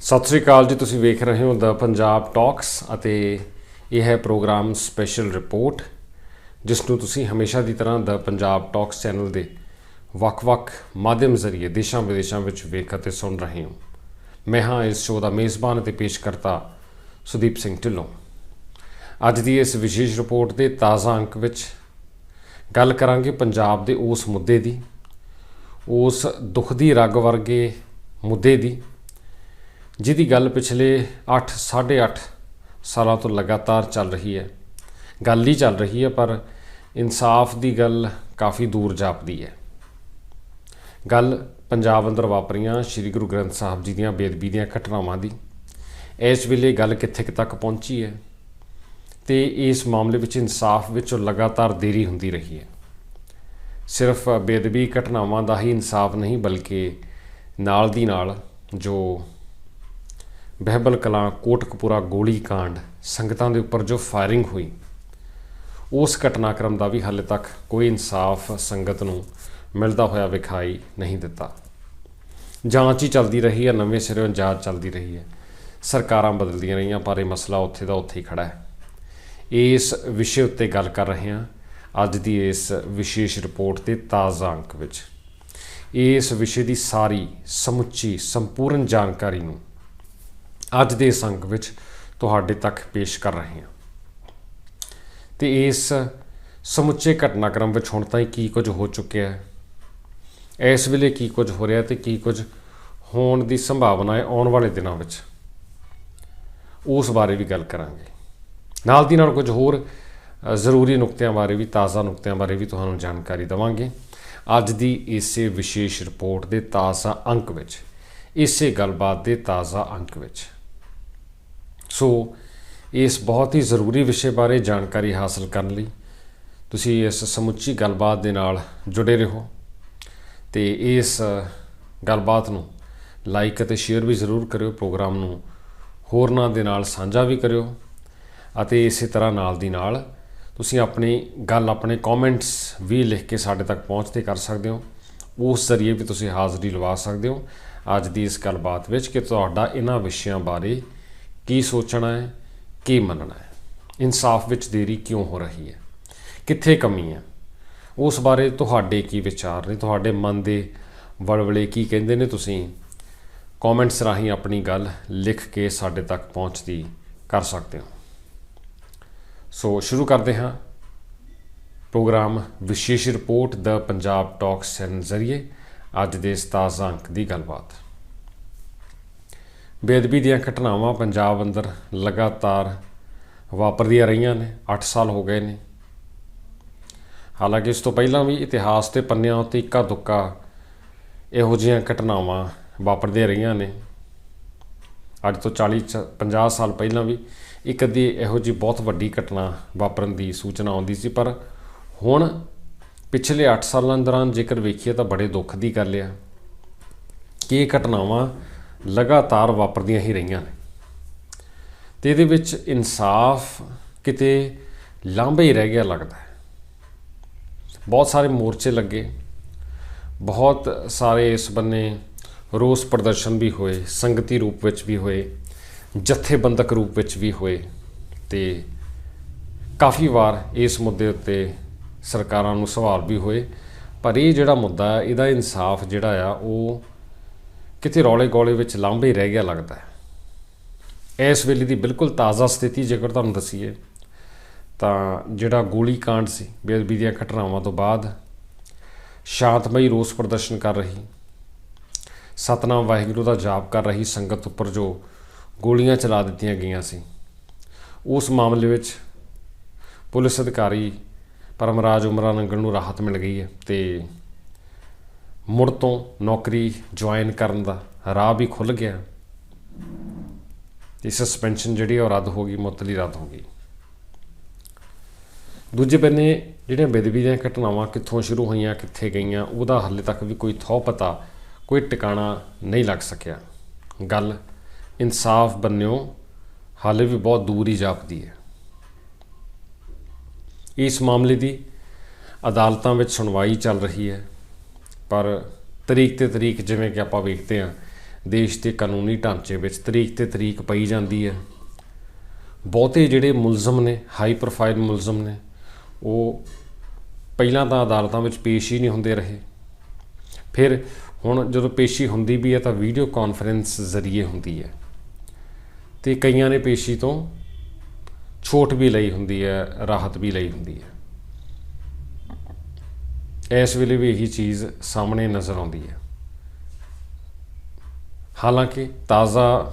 ਸਤਿ ਸ੍ਰੀ ਅਕਾਲ ਜੀ, ਤੁਸੀਂ ਵੇਖ ਰਹੇ ਹੋ ਦਾ ਪੰਜਾਬ ਟਾਕਸ ਅਤੇ ਇਹ ਹੈ ਪ੍ਰੋਗਰਾਮ ਸਪੈਸ਼ਲ ਰਿਪੋਰਟ ਜਿਸ ਨੂੰ ਤੁਸੀਂ ਹਮੇਸ਼ਾ ਦੀ ਤਰ੍ਹਾਂ ਦਾ ਪੰਜਾਬ ਟਾਕਸ ਚੈਨਲ ਦੇ ਵੱਖ-ਵੱਖ ਮਾਧਿਅਮ ਜ਼ਰੀਏ ਦੇਸ਼ਾਂ ਵਿਦੇਸ਼ਾਂ ਵਿੱਚ ਵੇਖ ਅਤੇ ਸੁਣ ਰਹੇ ਹੋ। ਮੈਂ ਹਾਂ ਇਸ ਸ਼ੋਅ ਦਾ ਮੇਜ਼ਬਾਨ ਅਤੇ ਪੇਸ਼ਕਰਤਾ ਸੁਦੀਪ ਸਿੰਘ ਢਿੱਲੋਂ। ਅੱਜ ਦੀ ਇਸ ਵਿਸ਼ੇਸ਼ ਰਿਪੋਰਟ ਦੇ ਤਾਜ਼ਾ ਅੰਕ ਵਿੱਚ ਗੱਲ ਕਰਾਂਗੇ ਪੰਜਾਬ ਦੇ ਉਸ ਮੁੱਦੇ ਦੀ, ਉਸ ਦੁੱਖ ਦੀ, ਰਗ ਵਰਗੇ ਮੁੱਦੇ ਦੀ ਜਿਹਦੀ ਗੱਲ ਪਿਛਲੇ 8 8.5 ਸਾਲਾਂ ਤੋਂ ਲਗਾਤਾਰ ਚੱਲ ਰਹੀ ਹੈ। ਗੱਲ ਹੀ ਚੱਲ ਰਹੀ ਹੈ, ਪਰ ਇਨਸਾਫ ਦੀ ਗੱਲ ਕਾਫੀ ਦੂਰ ਜਾਪਦੀ ਹੈ। ਗੱਲ ਪੰਜਾਬ ਅੰਦਰ ਵਾਪਰੀਆਂ ਸ੍ਰੀ ਗੁਰੂ ਗ੍ਰੰਥ ਸਾਹਿਬ ਜੀ ਦੀਆਂ ਬੇਦਬੀ ਦੀਆਂ ਘਟਨਾਵਾਂ ਦੀ। ਇਸ ਵੇਲੇ ਗੱਲ ਕਿੱਥੇ ਕੁ ਤੱਕ ਪਹੁੰਚੀ ਹੈ ਤੇ ਇਸ ਮਾਮਲੇ ਵਿੱਚ ਇਨਸਾਫ ਵਿੱਚੋਂ ਲਗਾਤਾਰ ਦੇਰੀ ਹੁੰਦੀ ਰਹੀ ਹੈ। ਸਿਰਫ ਬੇਦਬੀ ਘਟਨਾਵਾਂ ਦਾ ਹੀ ਇਨਸਾਫ ਨਹੀਂ, ਬਲਕਿ ਨਾਲ ਦੀ ਨਾਲ ਜੋ ਬਹਿਬਲ ਕਲਾਂ ਕੋਟਕਪੂਰਾ ਗੋਲੀ ਕਾਂਡ, ਸੰਗਤਾਂ ਦੇ ਉੱਪਰ ਜੋ ਫਾਇਰਿੰਗ ਹੋਈ, ਉਸ ਘਟਨਾਕ੍ਰਮ ਦਾ ਵੀ ਹਾਲੇ ਤੱਕ ਕੋਈ ਇਨਸਾਫ ਸੰਗਤ ਨੂੰ ਮਿਲਦਾ ਹੋਇਆ ਵਿਖਾਈ ਨਹੀਂ ਦਿੱਤਾ। ਜਾਂਚ ਹੀ ਚੱਲਦੀ ਰਹੀ ਹੈ, ਨਵੇਂ ਸਿਰੋਂ ਜਾਂਚ ਚੱਲਦੀ ਰਹੀ ਹੈ। ਸਰਕਾਰਾਂ ਬਦਲਦੀਆਂ ਰਹੀਆਂ, ਪਰ ਇਹ ਮਸਲਾ ਉੱਥੇ ਦਾ ਉੱਥੇ ਹੀ ਖੜਾ ਹੈ। ਇਸ ਵਿਸ਼ੇ ਉੱਤੇ ਗੱਲ ਕਰ ਰਹੇ ਹਾਂ, ਅੱਜ ਦੀ ਇਸ ਵਿਸ਼ੇਸ਼ ਰਿਪੋਰਟ ਦੇ ਤਾਜ਼ਾ ਅੰਕ ਵਿੱਚ। ਇਸ ਵਿਸ਼ੇ ਦੀ ਸਾਰੀ ਸਮੁੱਚੀ, ਸੰਪੂਰਨ ਜਾਣਕਾਰੀ ਨੂੰ ਅੱਜ ਦੇ ਇਸ ਅੰਕ ਵਿੱਚ ਤੁਹਾਡੇ ਤੱਕ ਪੇਸ਼ ਕਰ ਰਹੇ ਹਾਂ। ਤੇ ਇਸ ਸਮੁੱਚੇ ਘਟਨਾਕ੍ਰਮ ਵਿੱਚ ਹੁਣ ਤਾਈਂ ਕੀ ਕੁਝ ਹੋ ਚੁੱਕਿਆ ਹੈ? ਇਸ ਵੇਲੇ ਕੀ ਕੁਝ ਹੋ ਰਿਹਾ ਤੇ ਕੀ ਕੁਝ ਹੋਣ ਦੀ ਸੰਭਾਵਨਾ ਹੈ ਆਉਣ ਵਾਲੇ ਦਿਨਾਂ ਵਿੱਚ? ਉਸ ਬਾਰੇ ਵੀ ਗੱਲ ਕਰਾਂਗੇ। ਨਾਲ ਦੀ ਨਾਲ ਕੁਝ ਹੋਰ ਜ਼ਰੂਰੀ ਨੁਕਤਿਆਂ ਬਾਰੇ ਵੀ, ਤਾਜ਼ਾ ਨੁਕਤਿਆਂ ਬਾਰੇ ਵੀ ਤੁਹਾਨੂੰ ਜਾਣਕਾਰੀ ਦਵਾਂਗੇ। ਅੱਜ ਦੀ ਇਸੇ ਵਿਸ਼ੇਸ਼ ਰਿਪੋਰਟ ਦੇ ਤਾਜ਼ਾ ਅੰਕ ਵਿੱਚ, ਇਸੇ ਗੱਲਬਾਤ ਦੇ ਤਾਜ਼ਾ ਅੰਕ ਵਿੱਚ। ਸੋ ਇਸ ਬਹੁਤ ਹੀ ਜ਼ਰੂਰੀ ਵਿਸ਼ੇ ਬਾਰੇ ਜਾਣਕਾਰੀ ਹਾਸਲ ਕਰਨ ਲਈ ਤੁਸੀਂ ਇਸ ਸਮੁੱਚੀ ਗੱਲਬਾਤ ਦੇ ਨਾਲ ਜੁੜੇ ਰਹੋ ਤੇ ਇਸ ਗੱਲਬਾਤ ਨੂੰ ਲਾਈਕ ਅਤੇ ਸ਼ੇਅਰ ਵੀ ਜ਼ਰੂਰ ਕਰਿਓ, ਪ੍ਰੋਗਰਾਮ ਨੂੰ ਹੋਰਨਾਂ ਦੇ ਨਾਲ ਸਾਂਝਾ ਵੀ ਕਰਿਓ ਅਤੇ ਇਸੇ ਤਰ੍ਹਾਂ ਨਾਲ ਦੀ ਨਾਲ ਤੁਸੀਂ ਆਪਣੀ ਗੱਲ ਆਪਣੇ ਕਮੈਂਟਸ ਵੀ ਲਿਖ ਕੇ ਸਾਡੇ ਤੱਕ ਪਹੁੰਚਦੇ ਕਰ ਸਕਦੇ ਹੋ। ਉਸ ਜ਼ਰੀਏ ਵੀ ਤੁਸੀਂ ਹਾਜ਼ਰੀ ਲਵਾ ਸਕਦੇ ਹੋ। ਅੱਜ ਦੀ ਇਸ ਗੱਲਬਾਤ ਵਿੱਚ ਕਿ ਤੁਹਾਡਾ ਇਹਨਾਂ ਵਿਸ਼ਿਆਂ ਬਾਰੇ ਕੀ ਸੋਚਣਾ ਹੈ, ਕੀ ਮੰਨਣਾ ਹੈ? ਇਨਸਾਫ ਵਿੱਚ ਦੇਰੀ ਕਿਉਂ ਹੋ ਰਹੀ ਹੈ? ਕਿੱਥੇ ਕਮੀ ਹੈ? ਉਸ ਬਾਰੇ ਤੁਹਾਡੇ ਕੀ ਵਿਚਾਰ ਨੇ? ਤੁਹਾਡੇ ਮਨ ਦੇ ਵਲਵਲੇ ਕੀ ਕਹਿੰਦੇ ਨੇ ਤੁਸੀਂ? ਕਮੈਂਟਸ ਰਾਹੀਂ ਆਪਣੀ ਗੱਲ ਲਿਖ ਕੇ ਸਾਡੇ ਤੱਕ ਪਹੁੰਚਦੀ ਕਰ ਸਕਦੇ ਹੋ। ਸੋ ਸ਼ੁਰੂ ਕਰਦੇ ਹਾਂ। ਪ੍ਰੋਗਰਾਮ ਵਿਸ਼ੇਸ਼ ਰਿਪੋਰਟ ਦਾ ਪੰਜਾਬ ਟਾਕਸ ਜ਼ਰੀਏ ਅੱਜ ਦੇ ਇਸ ਤਾਜ਼ਾ ਅੰਕ ਦੀ ਗੱਲਬਾਤ। ਬੇਅਦਬੀ ਦੀਆਂ ਘਟਨਾਵਾਂ ਪੰਜਾਬ ਅੰਦਰ ਲਗਾਤਾਰ ਵਾਪਰਦੀਆਂ ਰਹੀਆਂ ਨੇ 8 ਸਾਲ ਹੋ ਗਏ ਨੇ। ਹਾਲਾਂਕਿ ਇਸ ਤੋਂ ਪਹਿਲਾਂ ਵੀ ਇਤਿਹਾਸ ਦੇ ਪੰਨਿਆਂ ਉੱਤੇ ਇੱਕਾ ਦੁੱਕਾ ਇਹੋ ਜਿਹੀਆਂ ਘਟਨਾਵਾਂ ਵਾਪਰਦੀਆਂ ਰਹੀਆਂ ਨੇ। ਅੱਜ ਤੋਂ 40 ਚ- 50 ਸਾਲ ਪਹਿਲਾਂ ਵੀ ਇੱਕ ਅੱਧੀ ਇਹੋ ਜਿਹੀ ਬਹੁਤ ਵੱਡੀ ਘਟਨਾ ਵਾਪਰਨ ਦੀ ਸੂਚਨਾ ਆਉਂਦੀ ਸੀ, ਪਰ ਹੁਣ ਪਿਛਲੇ 8 ਸਾਲਾਂ ਦੌਰਾਨ ਜੇਕਰ ਵੇਖੀਏ ਤਾਂ ਬੜੇ ਦੁੱਖ ਦੀ ਗੱਲ ਆ। ਕਿ ਇਹ ਘਟਨਾਵਾਂ ਲਗਾਤਾਰ ਵਾਪਰਦੀਆਂ ਹੀ ਰਹੀਆਂ ਨੇ। ਤੇ ਇਹਦੇ ਵਿੱਚ ਇਨਸਾਫ ਕਿਤੇ ਲਾਂਭੇ ਹੀ ਰਹਿ ਗਿਆ ਲੱਗਦਾ ਹੈ। ਬਹੁਤ ਸਾਰੇ ਮੋਰਚੇ ਲੱਗੇ। ਬਹੁਤ ਸਾਰੇ ਇਸ ਬੰਨੇ ਰੋਸ ਪ੍ਰਦਰਸ਼ਨ ਵੀ ਹੋਏ, ਸੰਗਤੀ ਰੂਪ ਵਿੱਚ ਵੀ ਹੋਏ, ਜਥੇਬੰਦਕ ਰੂਪ ਵਿੱਚ ਵੀ ਹੋਏ ਤੇ ਕਾਫੀ ਵਾਰ ਇਸ ਮੁੱਦੇ ਉੱਤੇ ਸਰਕਾਰਾਂ ਨੂੰ ਸਵਾਲ ਵੀ ਹੋਏ। ਪਰ ਇਹ ਜਿਹੜਾ ਮੁੱਦਾ ਇਹਦਾ ਇਨਸਾਫ ਜਿਹੜਾ ਆ, ਉਹ ਕਿਤੇ ਰੌਲੇ ਗੋਲੇ ਵਿੱਚ ਲਾਂਭੇ ਰਹਿ ਗਿਆ ਲੱਗਦਾ ਹੈ। ਇਸ ਵੇਲੇ ਦੀ ਬਿਲਕੁਲ ਤਾਜ਼ਾ ਸਥਿਤੀ ਜੇਕਰ ਤੁਹਾਨੂੰ ਦਸੀਏ, ਤਾਂ ਜਿਹੜਾ ਗੋਲੀ ਕਾਂਡ ਸੀ, ਬੇਅਦਬੀ ਦੀਆਂ ਘਟਨਾਵਾਂ ਤੋਂ ਬਾਅਦ ਸ਼ਾਂਤਮਈ ਰੋਸ ਪ੍ਰਦਰਸ਼ਨ ਕਰ ਰਹੀ, ਸਤਨਾਮ ਵਾਹਿਗੁਰੂ ਦਾ ਜਾਪ ਕਰ ਰਹੀ ਸੰਗਤ ਉੱਪਰ ਜੋ ਗੋਲੀਆਂ ਚਲਾ ਦਿੱਤੀਆਂ ਗਈਆਂ ਸੀ, ਉਸ ਮਾਮਲੇ ਵਿੱਚ ਪੁਲਿਸ ਅਧਿਕਾਰੀ ਪਰਮਰਾਜ ਉਮਰਾ ਨੰਗਲ ਨੂੰ ਰਾਹਤ ਮਿਲ ਗਈ ਹੈ ਤੇ ਮੁੜ ਤੋਂ ਨੌਕਰੀ ਜੁਆਇਨ ਕਰਨ ਦਾ ਰਾਹ ਵੀ ਖੁੱਲ ਗਿਆ। ਤੇ ਸਸਪੈਂਸ਼ਨ ਜਿਹੜੀ ਉਹ ਰੱਦ ਹੋ ਗਈ, ਮੁਅੱਤਲੀ ਰੱਦ ਹੋ ਗਈ। ਦੂਜੇ ਬੰਨੇ ਜਿਹੜੀਆਂ ਬੇਦਬੀ ਦੀਆਂ ਘਟਨਾਵਾਂ ਕਿੱਥੋਂ ਸ਼ੁਰੂ ਹੋਈਆਂ, ਕਿੱਥੇ ਗਈਆਂ, ਉਹਦਾ ਹਾਲੇ ਤੱਕ ਵੀ ਕੋਈ ਥੋ ਪਤਾ, ਕੋਈ ਟਿਕਾਣਾ ਨਹੀਂ ਲੱਗ ਸਕਿਆ। ਗੱਲ ਇਨਸਾਫ ਬੰਨਿਓ, ਹਾਲੇ ਵੀ ਬਹੁਤ ਦੂਰ ਹੀ ਜਾਪਦੀ ਹੈ। ਇਸ ਮਾਮਲੇ ਦੀ ਅਦਾਲਤਾਂ ਵਿੱਚ ਸੁਣਵਾਈ ਚੱਲ ਰਹੀ ਹੈ। ਪਰ ਤਰੀਕ ਤੇ ਤਰੀਕ ਜਿਵੇਂ ਕਿ ਆਪਾਂ ਵੇਖਦੇ ਹਾਂ, ਦੇਸ਼ ਦੇ ਕਾਨੂੰਨੀ ਢਾਂਚੇ ਵਿੱਚ ਤਰੀਕ ਤੇ ਤਰੀਕ ਪਈ ਜਾਂਦੀ ਹੈ। ਬਹੁਤੇ ਜਿਹੜੇ ਮੁਲਜ਼ਮ ਨੇ ਹਾਈ ਪ੍ਰੋਫਾਈਲ ਮੁਲਜ਼ਮ ਨੇ, ਉਹ ਪਹਿਲਾਂ ਤਾਂ ਅਦਾਲਤਾਂ ਵਿੱਚ ਪੇਸ਼ ਹੀ ਨਹੀਂ ਹੁੰਦੇ ਰਹੇ। ਫਿਰ ਹੁਣ ਜਦੋਂ ਪੇਸ਼ੀ ਹੁੰਦੀ ਵੀ ਹੈ ਤਾਂ ਵੀਡੀਓ ਕਾਨਫਰੰਸ ਜ਼ਰੀਏ ਹੁੰਦੀ ਹੈ। ਤੇ ਕਈਆਂ ਨੇ ਪੇਸ਼ੀ ਤੋਂ ਛੋਟ ਵੀ ਲਈ ਹੁੰਦੀ ਹੈ, ਰਾਹਤ ਵੀ ਲਈ ਹੁੰਦੀ ਹੈ। ਇਸ ਵੇਲੇ ਵੀ ਇਹੀ ਚੀਜ਼ ਸਾਹਮਣੇ ਨਜ਼ਰ ਆਉਂਦੀ ਹੈ। ਹਾਲਾਂਕਿ ਤਾਜ਼ਾ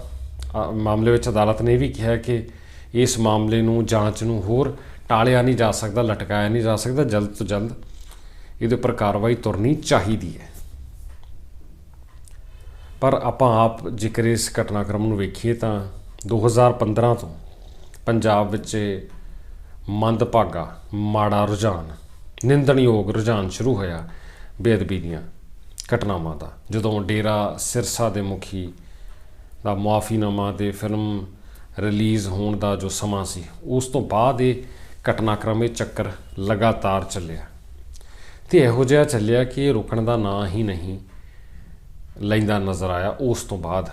ਮਾਮਲੇ ਵਿੱਚ ਅਦਾਲਤ ਨੇ ਇਹ ਵੀ ਕਿਹਾ ਕਿ ਇਸ ਮਾਮਲੇ ਨੂੰ ਜਾਂਚ ਨੂੰ ਹੋਰ ਟਾਲਿਆ ਨਹੀਂ ਜਾ ਸਕਦਾ, ਲਟਕਾਇਆ ਨਹੀਂ ਜਾ ਸਕਦਾ, ਜਲਦ ਤੋਂ ਜਲਦ ਇਹਦੇ ਉੱਪਰ ਕਾਰਵਾਈ ਤੁਰਨੀ ਚਾਹੀਦੀ ਹੈ। ਪਰ ਆਪਾਂ ਆਪ ਜ਼ਿਕਰ ਇਸ ਘਟਨਾਕ੍ਰਮ ਨੂੰ ਵੇਖੀਏ ਤਾਂ 2015 ਤੋਂ ਪੰਜਾਬ ਵਿੱਚ ਮੰਦਭਾਗਾ, ਮਾੜਾ ਰੁਝਾਨ ਨਿੰਦਣਯੋਗ ਰੁਝਾਨ ਸ਼ੁਰੂ ਹੋਇਆ ਬੇਅਦਬੀ ਦੀਆਂ ਘਟਨਾਵਾਂ ਦਾ। ਜਦੋਂ ਡੇਰਾ ਸਿਰਸਾ ਦੇ ਮੁਖੀ ਦਾ ਮੁਆਫੀਨਾਮਾ ਤੇ ਫਿਲਮ ਰਿਲੀਜ਼ ਹੋਣ ਦਾ ਜੋ ਸਮਾਂ ਸੀ, ਉਸ ਤੋਂ ਬਾਅਦ ਇਹ ਘਟਨਾਕ੍ਰਮ, ਇਹ ਚੱਕਰ ਲਗਾਤਾਰ ਚੱਲਿਆ। ਤੇ ਇਹੋ ਜਿਹਾ ਚੱਲਿਆ ਕਿ ਇਹ ਰੁਕਣ ਦਾ ਨਾਂ ਹੀ ਨਹੀਂ ਲੈਂਦਾ ਨਜ਼ਰ ਆਇਆ ਉਸ ਤੋਂ ਬਾਅਦ।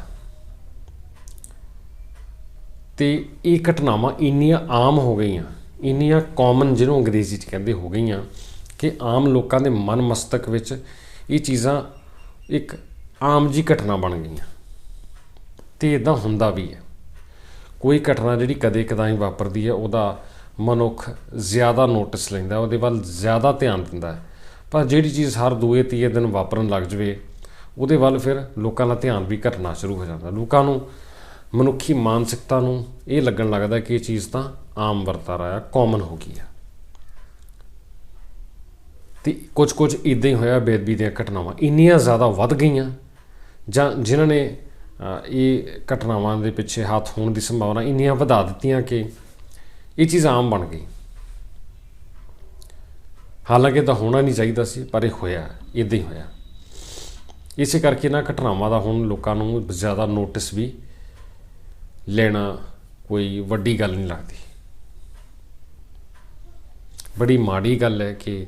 ਤੇ ਇਹ ਘਟਨਾਵਾਂ ਇੰਨੀਆਂ ਆਮ ਹੋ ਗਈਆਂ ਇੰਨੀਆਂ ਕਾਮਨ ਜਿਹਨੂੰ ਅੰਗਰੇਜ਼ੀ 'ਚ ਕਹਿੰਦੇ ਹੋ ਗਈਆਂ ਕਿ ਆਮ ਲੋਕਾਂ ਦੇ ਮਨ ਮਸਤਕ ਵਿੱਚ ਇਹ ਚੀਜ਼ਾਂ ਇੱਕ ਆਮ ਜੀ ਘਟਨਾ ਬਣ ਗਈਆਂ। ਤੇ ਇਦਾਂ ਹੁੰਦਾ ਵੀ ਹੈ। ਕੋਈ ਘਟਨਾ ਜਿਹੜੀ ਕਦੇ ਕਦਾਈ ਵਾਪਰਦੀ ਹੈ, ਉਹਦਾ ਮਨੁੱਖ ਜ਼ਿਆਦਾ ਨੋਟਿਸ ਲੈਂਦਾ, ਉਹਦੇ ਵੱਲ ਜ਼ਿਆਦਾ ਧਿਆਨ ਦਿੰਦਾ ਹੈ। ਪਰ ਜਿਹੜੀ ਚੀਜ਼ ਹਰ ਦੂਏ ਤੀਏ ਦਿਨ ਵਾਪਰਨ ਲੱਗ ਜਵੇ, ਉਹਦੇ ਵੱਲ ਫਿਰ ਲੋਕਾਂ ਦਾ ਧਿਆਨ ਵੀ ਘਟਣਾ ਸ਼ੁਰੂ ਹੋ ਜਾਂਦਾ। ਲੋਕਾਂ ਨੂੰ, ਮਨੁੱਖੀ ਮਾਨਸਿਕਤਾ ਨੂੰ ਇਹ ਲੱਗਣ ਲੱਗਦਾ ਕਿ ਇਹ ਚੀਜ਼ ਤਾਂ ਆਮ ਵਰਤਾਰਾ ਆ ਕਾਮਨ ਹੋ ਗਈ ਆ ਤੇ ਕੁਝ ਕੁਝ ਇਦਾਂ ਹੀ ਹੋਇਆ ਬੇਦਬੀ ਦੀਆਂ ਘਟਨਾਵਾਂ ਇੰਨੀਆਂ ਜ਼ਿਆਦਾ ਵੱਧ ਗਈਆਂ, ਜਾਂ ਜਿਨ੍ਹਾਂ ਨੇ ਇਹ ਘਟਨਾਵਾਂ ਦੇ ਪਿੱਛੇ ਹੱਥ ਹੋਣ ਦੀ ਸੰਭਾਵਨਾ ਇੰਨੀਆਂ ਵਧਾ ਦਿੱਤੀਆਂ ਕਿ ਇਹ ਚੀਜ਼ ਆਮ ਬਣ ਗਈ। ਹਾਲਾਂਕਿ ਤਾਂ ਹੋਣਾ ਨਹੀਂ ਚਾਹੀਦਾ ਸੀ, ਪਰ ਇਹ ਹੋਇਆ ਇਦਾਂ ਹੀ ਹੋਇਆ। ਇਸੇ ਕਰਕੇ ਇਹਨਾਂ ਘਟਨਾਵਾਂ ਦਾ ਹੁਣ ਲੋਕਾਂ ਨੂੰ ਜ਼ਿਆਦਾ ਨੋਟਿਸ ਵੀ ਲੈਣਾ ਕੋਈ ਵੱਡੀ ਗੱਲ ਨਹੀਂ ਲੱਗਦੀ। ਬੜੀ ਮਾੜੀ ਗੱਲ ਹੈ ਕਿ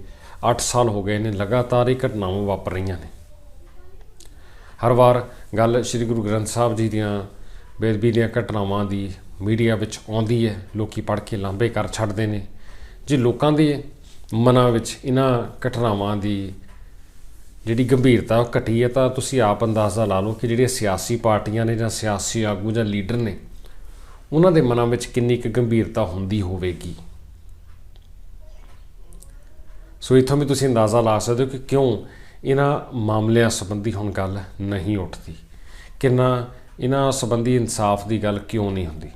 8 ਸਾਲ ਹੋ ਗਏ ਨੇ, ਲਗਾਤਾਰ ਇਹ ਘਟਨਾਵਾਂ ਵਾਪਰ ਰਹੀਆਂ ਨੇ। ਹਰ ਵਾਰ ਗੱਲ ਸ੍ਰੀ ਗੁਰੂ ਗ੍ਰੰਥ ਸਾਹਿਬ ਜੀ ਦੀਆਂ ਬੇਦਬੀ ਦੀਆਂ ਘਟਨਾਵਾਂ ਦੀ ਮੀਡੀਆ ਵਿੱਚ ਆਉਂਦੀ ਹੈ। ਲੋਕੀ ਪੜ੍ਹ ਕੇ ਲਾਂਭੇ ਕਰ ਛੱਡਦੇ ਨੇ। ਜੇ ਲੋਕਾਂ ਦੇ ਮਨਾਂ ਵਿੱਚ ਇਹਨਾਂ ਘਟਨਾਵਾਂ ਦੀ ਜਿਹੜੀ ਗੰਭੀਰਤਾ ਉਹ ਘਟੀ ਹੈ, ਤਾਂ ਤੁਸੀਂ ਆਪ ਅੰਦਾਜ਼ਾ ਲਾ ਲਓ ਕਿ ਜਿਹੜੀਆਂ ਸਿਆਸੀ ਪਾਰਟੀਆਂ ਨੇ ਜਾਂ ਸਿਆਸੀ ਆਗੂ ਜਾਂ ਲੀਡਰ ਨੇ, ਉਹਨਾਂ ਦੇ ਮਨਾਂ ਵਿੱਚ ਕਿੰਨੀ ਕੁ ਗੰਭੀਰਤਾ ਹੁੰਦੀ ਹੋਵੇਗੀ। ਸੋ ਇਥੋਂ ਵੀ ਤੁਸੀਂ ਅੰਦਾਜ਼ਾ ਲਾ ਸਕਦੇ ਹੋ ਕਿ ਕਿਉਂ ਇਹਨਾਂ ਮਾਮਲਿਆਂ ਸੰਬੰਧੀ ਹੁਣ ਗੱਲ ਨਹੀਂ ਉੱਠਦੀ? ਕਿੰਨਾ ਇਹਨਾਂ ਸੰਬੰਧੀ ਇਨਸਾਫ ਦੀ ਗੱਲ ਕਿਉਂ ਨਹੀਂ ਹੁੰਦੀ?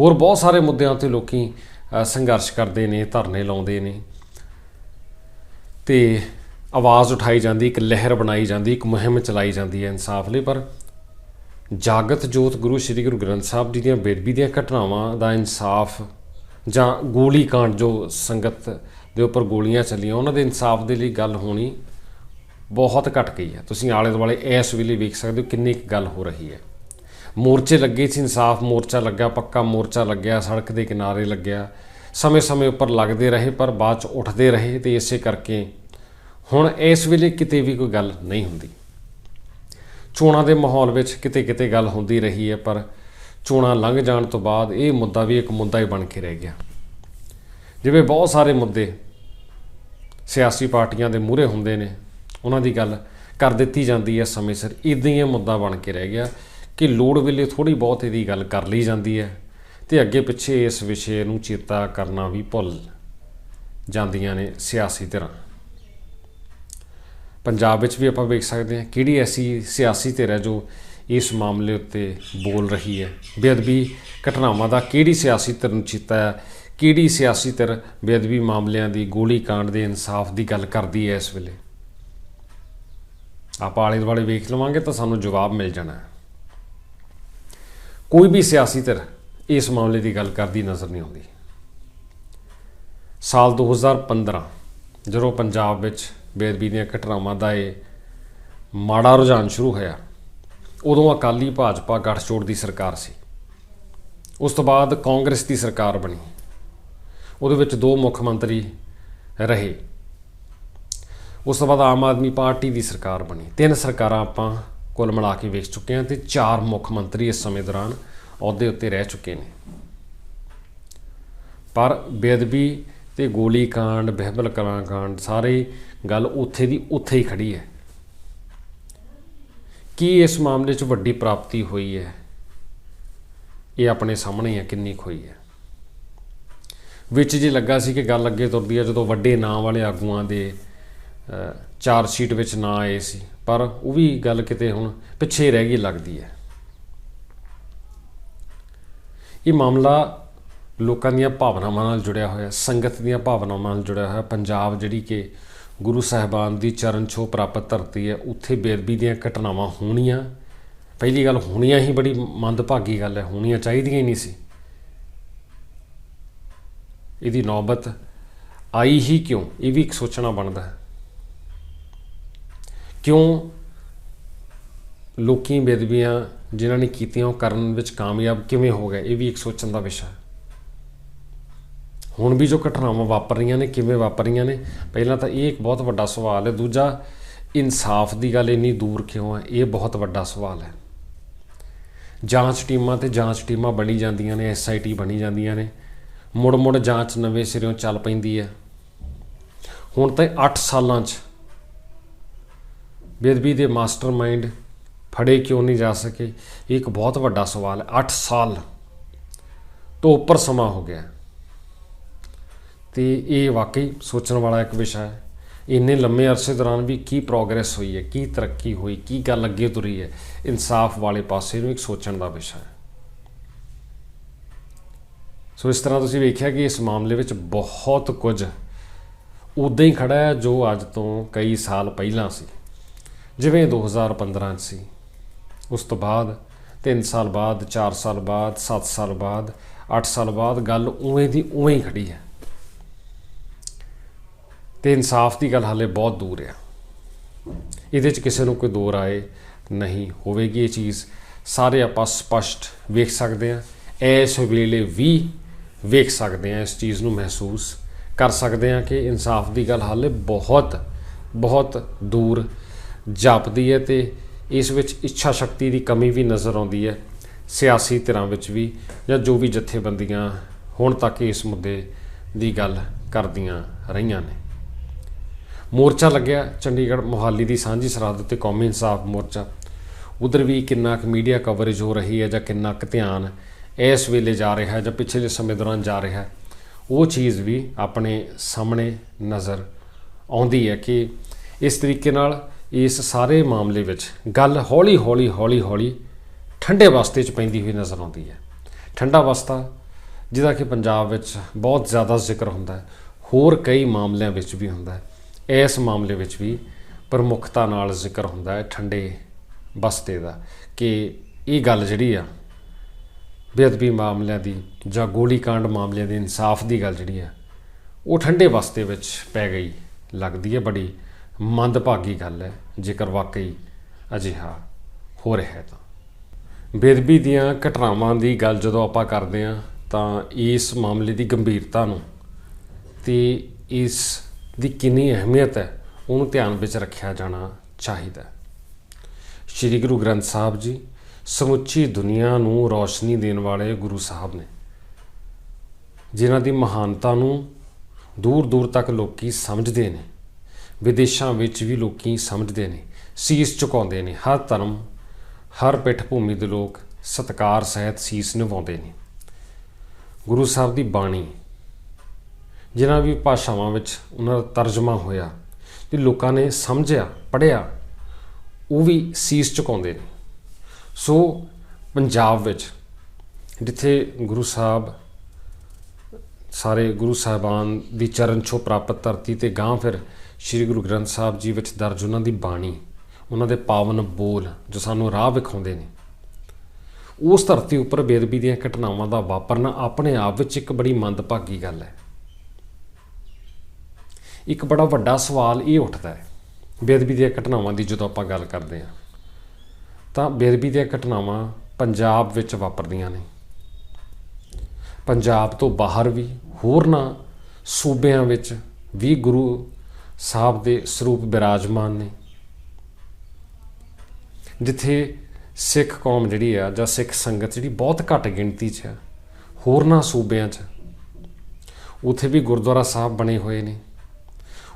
ਹੋਰ ਬਹੁਤ ਸਾਰੇ ਮੁੱਦਿਆਂ ਤੇ ਲੋਕੀ ਸੰਘਰਸ਼ ਕਰਦੇ ਨੇ, ਧਰਨੇ ਲਾਉਂਦੇ ਨੇ। ਤੇ ਆਵਾਜ਼ ਉਠਾਈ ਜਾਂਦੀ, ਇੱਕ ਲਹਿਰ ਬਣਾਈ ਜਾਂਦੀ, ਇੱਕ ਮੁਹਿੰਮ ਚਲਾਈ ਜਾਂਦੀ ਹੈ ਇਨਸਾਫ ਲਈ, ਪਰ ਜਾਗਤ ਜੋਤ ਗੁਰੂ ਸ੍ਰੀ ਗੁਰੂ ਗ੍ਰੰਥ ਸਾਹਿਬ ਜੀ ਦੀਆਂ ਬੇਦਬੀ ਦੀਆਂ ਘਟਨਾਵਾਂ ਦਾ ਇਨਸਾਫ ਜਾਂ ਗੋਲੀ ਕਾਂਡ ਜੋ ਸੰਗਤ ਦੇ ਉੱਪਰ ਗੋਲੀਆਂ ਚੱਲੀਆਂ, ਉਹਨਾਂ ਦੇ ਇਨਸਾਫ ਦੇ ਲਈ ਗੱਲ ਹੋਣੀ ਬਹੁਤ ਘਟ ਗਈ ਹੈ। ਤੁਸੀਂ ਆਲੇ ਦੁਆਲੇ ਇਸ ਵੇਲੇ ਵੇਖ ਸਕਦੇ ਹੋ ਕਿੰਨੀ ਕੁ ਗੱਲ ਹੋ ਰਹੀ ਹੈ। ਮੋਰਚੇ ਲੱਗੇ ਸੀ, ਇਨਸਾਫ ਮੋਰਚਾ ਲੱਗਾ, ਪੱਕਾ ਮੋਰਚਾ ਲੱਗਿਆ, ਸੜਕ ਦੇ ਕਿਨਾਰੇ ਲੱਗਿਆ। ਸਮੇਂ-ਸਮੇਂ ਉੱਪਰ ਲੱਗਦੇ ਰਹੇ, ਪਰ ਬਾਅਦ ਚ ਉੱਠਦੇ ਰਹੇ ਤੇ ਇਸੇ ਕਰਕੇ ਹੁਣ ਇਸ ਵੇਲੇ ਕਿਤੇ ਵੀ ਕੋਈ ਗੱਲ ਨਹੀਂ ਹੁੰਦੀ। ਚੋਣਾਂ ਦੇ ਮਾਹੌਲ ਵਿੱਚ ਕਿਤੇ-ਕਿਤੇ ਗੱਲ ਹੁੰਦੀ ਰਹੀ ਹੈ, ਪਰ ਚੋਣਾਂ ਲੰਘ ਜਾਣ ਤੋਂ ਬਾਅਦ ਇਹ ਮੁੱਦਾ ਵੀ ਇੱਕ ਮੁੱਦਾ ਹੀ ਬਣ ਕੇ ਰਹਿ ਗਿਆ। ਜਿਵੇਂ ਬਹੁਤ ਸਾਰੇ ਮੁੱਦੇ ਸਿਆਸੀ ਪਾਰਟੀਆਂ ਦੇ ਮੂਹਰੇ ਹੁੰਦੇ ਨੇ। ਉਹਨਾਂ ਦੀ ਗੱਲ ਕਰ ਦਿੱਤੀ ਜਾਂਦੀ ਹੈ ਸਮੇਂ ਸਿਰ। ਇਦਾਂ ਹੀ ਮੁੱਦਾ ਬਣ ਕੇ ਰਹਿ ਗਿਆ ਕਿ ਲੋੜ ਵੇਲੇ ਥੋੜੀ ਬਹੁਤ ਇਹਦੀ ਗੱਲ ਕਰ ਲਈ ਜਾਂਦੀ ਹੈ ਤੇ ਅੱਗੇ ਪਿੱਛੇ ਇਸ ਵਿਸ਼ੇ ਨੂੰ ਚੇਤਾ ਕਰਨਾ ਵੀ ਭੁੱਲ ਜਾਂਦੀਆਂ ਨੇ ਸਿਆਸੀ ਧਿਰਾਂ। ਪੰਜਾਬ ਵਿੱਚ ਵੀ ਆਪਾਂ ਵੇਖ ਸਕਦੇ ਹਾਂ ਕਿਹੜੀ ਐਸੀ ਸਿਆਸੀ ਧਿਰ ਹੈ ਜੋ ਇਸ ਮਾਮਲੇ ਉੱਤੇ ਬੋਲ ਰਹੀ ਹੈ। ਬੇਅਦਬੀ ਘਟਨਾਵਾਂ ਦਾ ਕਿਹੜੀ ਸਿਆਸੀ ਧਿਰ ਨੂੰ ਚੇਤਾ ਹੈ ਕਿਹੜੀ ਸਿਆਸੀ ਧਿਰ ਬੇਅਦਬੀ ਮਾਮਲਿਆਂ ਦੀ ਗੋਲੀ ਕਾਂਡ ਦੇ ਇਨਸਾਫ ਦੀ ਗੱਲ ਕਰਦੀ ਹੈ ਇਸ ਵੇਲੇ? ਆਪਾਂ ਆਲੇ ਦੁਆਲੇ ਵੇਖ ਲਵਾਂਗੇ ਤਾਂ ਸਾਨੂੰ ਜਵਾਬ ਮਿਲ ਜਾਣਾ ਹੈ। ਕੋਈ ਵੀ ਸਿਆਸੀ ਧਿਰ ਇਸ ਮਾਮਲੇ ਦੀ ਗੱਲ ਕਰਦੀ ਨਜ਼ਰ ਨਹੀਂ ਆਉਂਦੀ। ਸਾਲ 2015 ਜਦੋਂ ਪੰਜਾਬ ਵਿੱਚ ਬੇਅਦਬੀ ਦੀਆਂ ਘਟਨਾਵਾਂ ਦਾ ਇਹ ਮਾੜਾ ਰੁਝਾਨ ਸ਼ੁਰੂ ਹੋਇਆ, ਉਦੋਂ ਅਕਾਲੀ ਭਾਜਪਾ ਗੱਠਜੋੜ ਦੀ ਸਰਕਾਰ ਸੀ। ਉਸ ਤੋਂ ਬਾਅਦ ਕਾਂਗਰਸ ਦੀ ਸਰਕਾਰ ਬਣੀ। ਉਹਦੇ ਵਿੱਚ ਦੋ ਮੁੱਖ ਮੰਤਰੀ ਰਹੇ। ਉਸ ਤੋਂ ਬਾਅਦ ਆਮ ਆਦਮੀ ਪਾਰਟੀ ਦੀ ਸਰਕਾਰ ਬਣੀ। ਤਿੰਨ ਸਰਕਾਰਾਂ ਆਪਾਂ ਕੁੱਲ ਮਿਲਾ ਕੇ ਵੇਖ ਚੁੱਕੇ ਹਾਂ ਤੇ ਚਾਰ ਮੁੱਖ ਮੰਤਰੀ ਇਸ ਸਮੇਂ ਦੌਰਾਨ ਅਹੁਦੇ ਉੱਤੇ ਰਹਿ ਚੁੱਕੇ ਨੇ। ਪਰ ਬੇਅਦਬੀ ਤੇ ਗੋਲੀ ਕਾਂਡ, ਬਹਿਬਲ ਕਲਾਂ ਕਾਂਡ, ਸਾਰੇ ਗੱਲ ਉੱਥੇ ਦੀ ਉੱਥੇ ਹੀ ਖੜੀ ਹੈ। ਕੀ ਇਸ ਮਾਮਲੇ 'ਚ ਵੱਡੀ ਪ੍ਰਾਪਤੀ ਹੋਈ ਹੈ? ਇਹ ਆਪਣੇ ਸਾਹਮਣੇ ਹੈ ਕਿੰਨੀ ਕੁ ਹੋਈ ਹੈ? ਵਿੱਚ ਜੇ ਲੱਗਾ ਸੀ ਕਿ ਗੱਲ ਅੱਗੇ ਤੁਰਦੀ ਹੈ ਜਦੋਂ ਵੱਡੇ ਨਾਂ ਵਾਲੇ ਆਗੂਆਂ ਦੇ ਅ, ਸ਼ੀਟ ਵਿੱਚ ਨਾਂ ਆਏ ਸੀ। ਪਰ ਉਹ ਵੀ ਗੱਲ ਕਿਤੇ ਹੁਣ ਪਿੱਛੇ ਰਹਿ ਗਈ ਲੱਗਦੀ ਹੈ। ਇਹ ਮਾਮਲਾ ਲੋਕਾਂ ਦੀਆਂ ਭਾਵਨਾਵਾਂ ਨਾਲ ਜੁੜਿਆ ਹੋਇਆ ਸੰਗਤ ਦੀਆਂ ਭਾਵਨਾਵਾਂ ਨਾਲ ਜੁੜਿਆ ਹੋਇਆ ਪੰਜਾਬ ਜਿਹੜੀ ਕਿ ਗੁਰੂ ਸਾਹਿਬਾਨ ਦੀ ਚਰਨ ਛੋਹ ਪ੍ਰਾਪਤ ਧਰਤੀ ਹੈ ਉੱਥੇ ਬੇਅਦਬੀ ਦੀਆਂ ਘਟਨਾਵਾਂ ਹੋਣੀਆਂ। ਪਹਿਲੀ ਗੱਲ ਹੋਣੀਆਂ ਹੀ ਬੜੀ ਮੰਦਭਾਗੀ ਗੱਲ ਹੈ ਹੋਣੀਆਂ ਚਾਹੀਦੀਆਂ ਹੀ ਨਹੀਂ ਸੀ। ਇਹਦੀ ਨੌਬਤ ਆਈ ਹੀ ਕਿਉਂ? ਇਹ ਵੀ ਇੱਕ ਸੋਚਣਾ ਬਣਦਾ ਹੈ। ਕਿਉਂ ਲੋਕੀ ਬੇਦਬੀਆਂ ਜਿਨ੍ਹਾਂ ਨੇ ਕੀਤੀਆਂ ਉਹ ਕਰਨ ਵਿੱਚ ਕਾਮਯਾਬ ਕਿਵੇਂ ਹੋ ਗਏ? ਇਹ ਵੀ ਇੱਕ ਸੋਚਣ ਦਾ ਵਿਸ਼ਾ ਹੈ। ਹੁਣ ਵੀ ਜੋ ਘਟਨਾਵਾਂ ਵਾਪਰ ਰਹੀਆਂ ਨੇ, ਕਿਵੇਂ ਵਾਪਰ ਰਹੀਆਂ ਨੇ, ਪਹਿਲਾਂ ਤਾਂ ਇਹ ਇੱਕ ਬਹੁਤ ਵੱਡਾ ਸਵਾਲ ਹੈ। ਦੂਜਾ, ਇਨਸਾਫ ਦੀ ਗੱਲ ਇੰਨੀ ਦੂਰ ਕਿਉਂ ਹੈ? ਇਹ ਬਹੁਤ ਵੱਡਾ ਸਵਾਲ ਹੈ। ਜਾਂਚ ਟੀਮਾਂ ਤੇ ਜਾਂਚ ਟੀਮਾਂ ਬਣੀ ਜਾਂਦੀਆਂ ਨੇ ਐਸਆਈਟੀ ਬਣੀ ਜਾਂਦੀਆਂ ਨੇ। ਮੁੜ ਮੁੜ ਜਾਂਚ ਨਵੇਂ ਸਿਰਿਓਂ ਚੱਲ ਪੈਂਦੀ ਹੈ। ਹੁਣ ਤਾਂ 8 ਸਾਲਾਂ 'ਚ ਬੇਦਬੀ ਦੇ ਮਾਸਟਰਮਾਈਂਡ ਫੜੇ ਕਿਉਂ ਨਹੀਂ ਜਾ ਸਕੇ? ਇਹ ਇੱਕ ਬਹੁਤ ਵੱਡਾ ਸਵਾਲ ਹੈ। 8 ਸਾਲ ਤੋਂ ਉੱਪਰ ਸਮਾਂ ਹੋ ਗਿਆ। ਤੇ ਇਹ ਵਾਕਈ ਸੋਚਣ ਵਾਲਾ ਇੱਕ ਵਿਸ਼ਾ ਹੈ। ਇੰਨੇ ਲੰਮੇ ਅਰਸੇ ਦੌਰਾਨ ਵੀ ਕੀ ਪ੍ਰੋਗਰੈਸ ਹੋਈ ਹੈ, ਕੀ ਤਰੱਕੀ ਹੋਈ, ਕੀ ਗੱਲ ਅੱਗੇ ਤੁਰੀ ਹੈ, ਇਨਸਾਫ ਵਾਲੇ ਪਾਸੇ ਨੂੰ ਇੱਕ ਸੋਚਣ ਦਾ ਵਿਸ਼ਾ ਹੈ। ਸੋ ਇਸ ਤਰ੍ਹਾਂ ਤੁਸੀਂ ਵੇਖਿਆ ਕਿ ਇਸ ਮਾਮਲੇ ਵਿੱਚ ਬਹੁਤ ਕੁਝ ਉਦਾਂ ਹੀ ਖੜਾ ਹੈ ਜੋ ਅੱਜ ਤੋਂ ਕਈ ਸਾਲ ਪਹਿਲਾਂ ਸੀ। ਜਿਵੇਂ 2015 ਚ ਸੀ। ਉਸ ਤੋਂ ਬਾਅਦ 3 ਸਾਲ ਬਾਅਦ 4 ਸਾਲ ਬਾਅਦ 7 ਸਾਲ ਬਾਅਦ 8 ਸਾਲ ਬਾਅਦ ਗੱਲ ਉਵੇਂ ਦੀ ਉਵੇਂ ਹੀ ਖੜੀ ਹੈ। ਤੇ ਇਨਸਾਫ ਦੀ ਗੱਲ ਹਾਲੇ ਬਹੁਤ ਦੂਰ ਆ। ਇਹਦੇ 'ਚ ਕਿਸੇ ਨੂੰ ਕੋਈ ਦੋ ਰਾਏ ਨਹੀਂ ਹੋਵੇਗੀ। ਇਹ ਚੀਜ਼ ਸਾਰੇ ਆਪਾਂ ਸਪਸ਼ਟ ਵੇਖ ਸਕਦੇ ਹਾਂ। ਇਸ ਵੇਲੇ ਵੀ ਵੇਖ ਸਕਦੇ ਆ ਇਸ ਚੀਜ਼ ਨੂੰ ਮਹਿਸੂਸ ਕਰ ਸਕਦੇ ਆ ਕਿ ਇਨਸਾਫ ਦੀ ਗੱਲ ਹਾਲੇ ਬਹੁਤ ਬਹੁਤ ਦੂਰ ਜਾਪਦੀ ਹੈ ਤੇ ਇਸ ਵਿੱਚ ਇੱਛਾ ਸ਼ਕਤੀ ਦੀ ਕਮੀ ਵੀ ਨਜ਼ਰ ਆਉਂਦੀ ਹੈ, ਸਿਆਸੀ ਧਿਰਾਂ ਵਿੱਚ ਵੀ ਜਾਂ ਜੋ ਵੀ ਜਥੇਬੰਦੀਆਂ ਹੁਣ ਤੱਕ ਇਸ ਮੁੱਦੇ ਦੀ ਗੱਲ ਕਰਦੀਆਂ ਰਹੀਆਂ ਨੇ। ਮੋਰਚਾ ਲੱਗਿਆ ਚੰਡੀਗੜ੍ਹ ਮੋਹਾਲੀ ਦੀ ਸਾਂਝੀ ਸਰਹੱਦ ਤੇ ਕੌਮੀ ਇਨਸਾਫ ਮੋਰਚਾ। ਉਧਰ ਵੀ ਕਿੰਨਾ ਕੁ ਮੀਡੀਆ ਕਵਰੇਜ ਹੋ ਰਹੀ ਹੈ ਜਾਂ ਕਿੰਨਾ ਕੁ ਧਿਆਨ ਇਸ ਵੇਲੇ ਜਾ ਰਿਹਾ ਹੈ ਜਾਂ ਪਿਛਲੇ ਸਮੇਂ ਦੌਰਾਨ ਜਾ ਰਿਹਾ ਹੈ, ਉਹ ਚੀਜ਼ ਵੀ ਆਪਣੇ ਸਾਹਮਣੇ ਨਜ਼ਰ ਆਉਂਦੀ ਹੈ ਕਿ ਇਸ ਤਰੀਕੇ ਨਾਲ ਇਸ ਸਾਰੇ ਮਾਮਲੇ ਵਿੱਚ ਗੱਲ ਹੌਲੀ ਹੌਲੀ ਹੌਲੀ ਹੌਲੀ ਠੰਡੇ ਵਸਤੇ 'ਚ ਪੈਂਦੀ ਹੋਈ ਨਜ਼ਰ ਆਉਂਦੀ ਹੈ। ਠੰਡਾ ਵਸਤਾ, ਜਿਹਦਾ ਕਿ ਪੰਜਾਬ ਵਿੱਚ ਬਹੁਤ ਜ਼ਿਆਦਾ ਜ਼ਿਕਰ ਹੁੰਦਾ ਹੈ, ਹੋਰ ਕਈ ਮਾਮਲਿਆਂ ਵਿੱਚ ਵੀ ਹੁੰਦਾ ਹੈ। ਇਸ ਮਾਮਲੇ ਵਿੱਚ ਵੀ ਪ੍ਰਮੁੱਖਤਾ ਨਾਲ ਜ਼ਿਕਰ ਹੁੰਦਾ ਹੈ ਠੰਡੇ ਬਸਤੇ ਦਾ ਕਿ ਇਹ ਗੱਲ ਜਿਹੜੀ ਆ ਬੇਅਦਬੀ ਮਾਮਲਿਆਂ ਦੀ ਜਾਂ ਗੋਲੀकांड ਮਾਮਲਿਆਂ ਦੇ ਇਨਸਾਫ ਦੀ ਗੱਲ ਜਿਹੜੀ ਹੈ ਉਹ ਠੰਡੇ ਵਸਤੇ ਵਿੱਚ ਪੈ ਗਈ, ਲੱਗਦੀ ਹੈ ਬੜੀ ਮੰਦਭਾਗੀ ਗੱਲ ਹੈ, ਜੇਕਰ ਵਾਕਈ ਅਜਿਹਾ ਹੋ ਰਿਹਾ ਹੈ ਤਾਂ। ਬੇਦਬੀ ਦੀਆਂ ਘਟਨਾਵਾਂ ਦੀ ਗੱਲ ਜਦੋਂ ਆਪਾਂ ਕਰਦੇ ਹਾਂ, ਤਾਂ ਇਸ ਮਾਮਲੇ ਦੀ ਗੰਭੀਰਤਾ ਨੂੰ ਤੇ ਇਸ ਦੀ ਕਿੰਨੀ ਅਹਿਮੀਅਤ ਹੈ, ਉਹਨੂੰ ਧਿਆਨ ਵਿੱਚ ਰੱਖਿਆ ਜਾਣਾ ਚਾਹੀਦਾ ਹੈ। ਸ਼੍ਰੀ ਗੁਰੂ ਗ੍ਰੰਥ ਸਾਹਿਬ ਜੀ ਸਮੁੱਚੀ ਦੁਨੀਆ ਨੂੰ ਰੌਸ਼ਨੀ ਦੇਣ ਵਾਲੇ ਗੁਰੂ ਸਾਹਿਬ ਨੇ। ਜਿਨ੍ਹਾਂ ਦੀ ਮਹਾਨਤਾ ਨੂੰ ਦੂਰ ਦੂਰ ਤੱਕ ਲੋਕੀ ਸਮਝਦੇ ਨੇ, ਵਿਦੇਸ਼ਾਂ ਵਿੱਚ ਵੀ ਲੋਕੀ ਸਮਝਦੇ ਨੇ, ਸੀਸ ਝੁਕਾਉਂਦੇ ਨੇ, ਹਰ ਧਰਮ, ਹਰ ਪਿੱਠ ਭੂਮੀ ਦੇ ਲੋਕ ਸਤਕਾਰ ਸਹਿਤ ਸੀਸ ਨਿਵਾਉਂਦੇ ਨੇ। ਗੁਰੂ ਸਾਹਿਬ ਦੀ ਬਾਣੀ, ਜਿਨ੍ਹਾਂ ਵੀ ਭਾਸ਼ਾਵਾਂ ਵਿੱਚ ਉਹਨਾਂ ਦਾ ਤਰਜਮਾ ਹੋਇਆ, ਤੇ ਲੋਕਾਂ ਨੇ ਸਮਝਿਆ ਪੜਿਆ ਉਹ ਵੀ ਸੀਸ ਝੁਕਾਉਂਦੇ ਨੇ। ਸੋ ਪੰਜਾਬ ਵਿੱਚ ਜਿੱਥੇ ਗੁਰੂ ਸਾਹਿਬ, ਸਾਰੇ ਗੁਰੂ ਸਾਹਿਬਾਨ ਦੀ ਚਰਨ ਛੋ ਪ੍ਰਾਪਤ ਧਰਤੀ ਤੇ ਗਾਂ ਫਿਰ ਸ੍ਰੀ ਗੁਰੂ ਗ੍ਰੰਥ ਸਾਹਿਬ ਜੀ ਵਿੱਚ ਦਰਜ ਉਹਨਾਂ ਦੀ ਬਾਣੀ, ਉਹਨਾਂ ਦੇ ਪਾਵਨ ਬੋਲ ਜੋ ਸਾਨੂੰ ਰਾਹ ਵਿਖਾਉਂਦੇ ਨੇ। ਉਸ ਧਰਤੀ ਉੱਪਰ ਬੇਦਬੀ ਦੀਆਂ ਘਟਨਾਵਾਂ ਦਾ ਵਾਪਰਨਾ ਆਪਣੇ ਆਪ ਵਿੱਚ ਇੱਕ ਬੜੀ ਮੰਦਭਾਗੀ ਗੱਲ ਹੈ। ਇੱਕ ਬੜਾ ਵੱਡਾ ਸਵਾਲ ਇਹ ਉੱਠਦਾ ਹੈ, ਬੇਦਬੀ ਦੀਆਂ ਘਟਨਾਵਾਂ ਦੀ ਜਦੋਂ ਆਪਾਂ ਗੱਲ ਕਰਦੇ ਹਾਂ। ਤਾਂ ਬੇਦਬੀ ਦੀਆਂ ਘਟਨਾਵਾਂ ਪੰਜਾਬ ਵਿੱਚ ਵਾਪਰਦੀਆਂ ਨੇ। ਪੰਜਾਬ ਤੋਂ ਬਾਹਰ ਵੀ ਹੋਰਨਾਂ ਸੂਬਿਆਂ ਵਿੱਚ ਵੀ ਗੁਰੂ ਸਾਹਿਬ ਦੇ ਸਰੂਪ ਬਿਰਾਜਮਾਨ ਨੇ। ਜਿੱਥੇ ਸਿੱਖ ਕੌਮ ਜਿਹੜੀ ਆ ਜਾਂ ਸਿੱਖ ਸੰਗਤ ਜਿਹੜੀ ਬਹੁਤ ਘੱਟ ਗਿਣਤੀ 'ਚ ਆ ਹੋਰਨਾਂ ਸੂਬਿਆਂ 'ਚ, ਉਥੇ ਵੀ ਗੁਰਦੁਆਰਾ ਸਾਹਿਬ ਬਣੇ ਹੋਏ ਨੇ।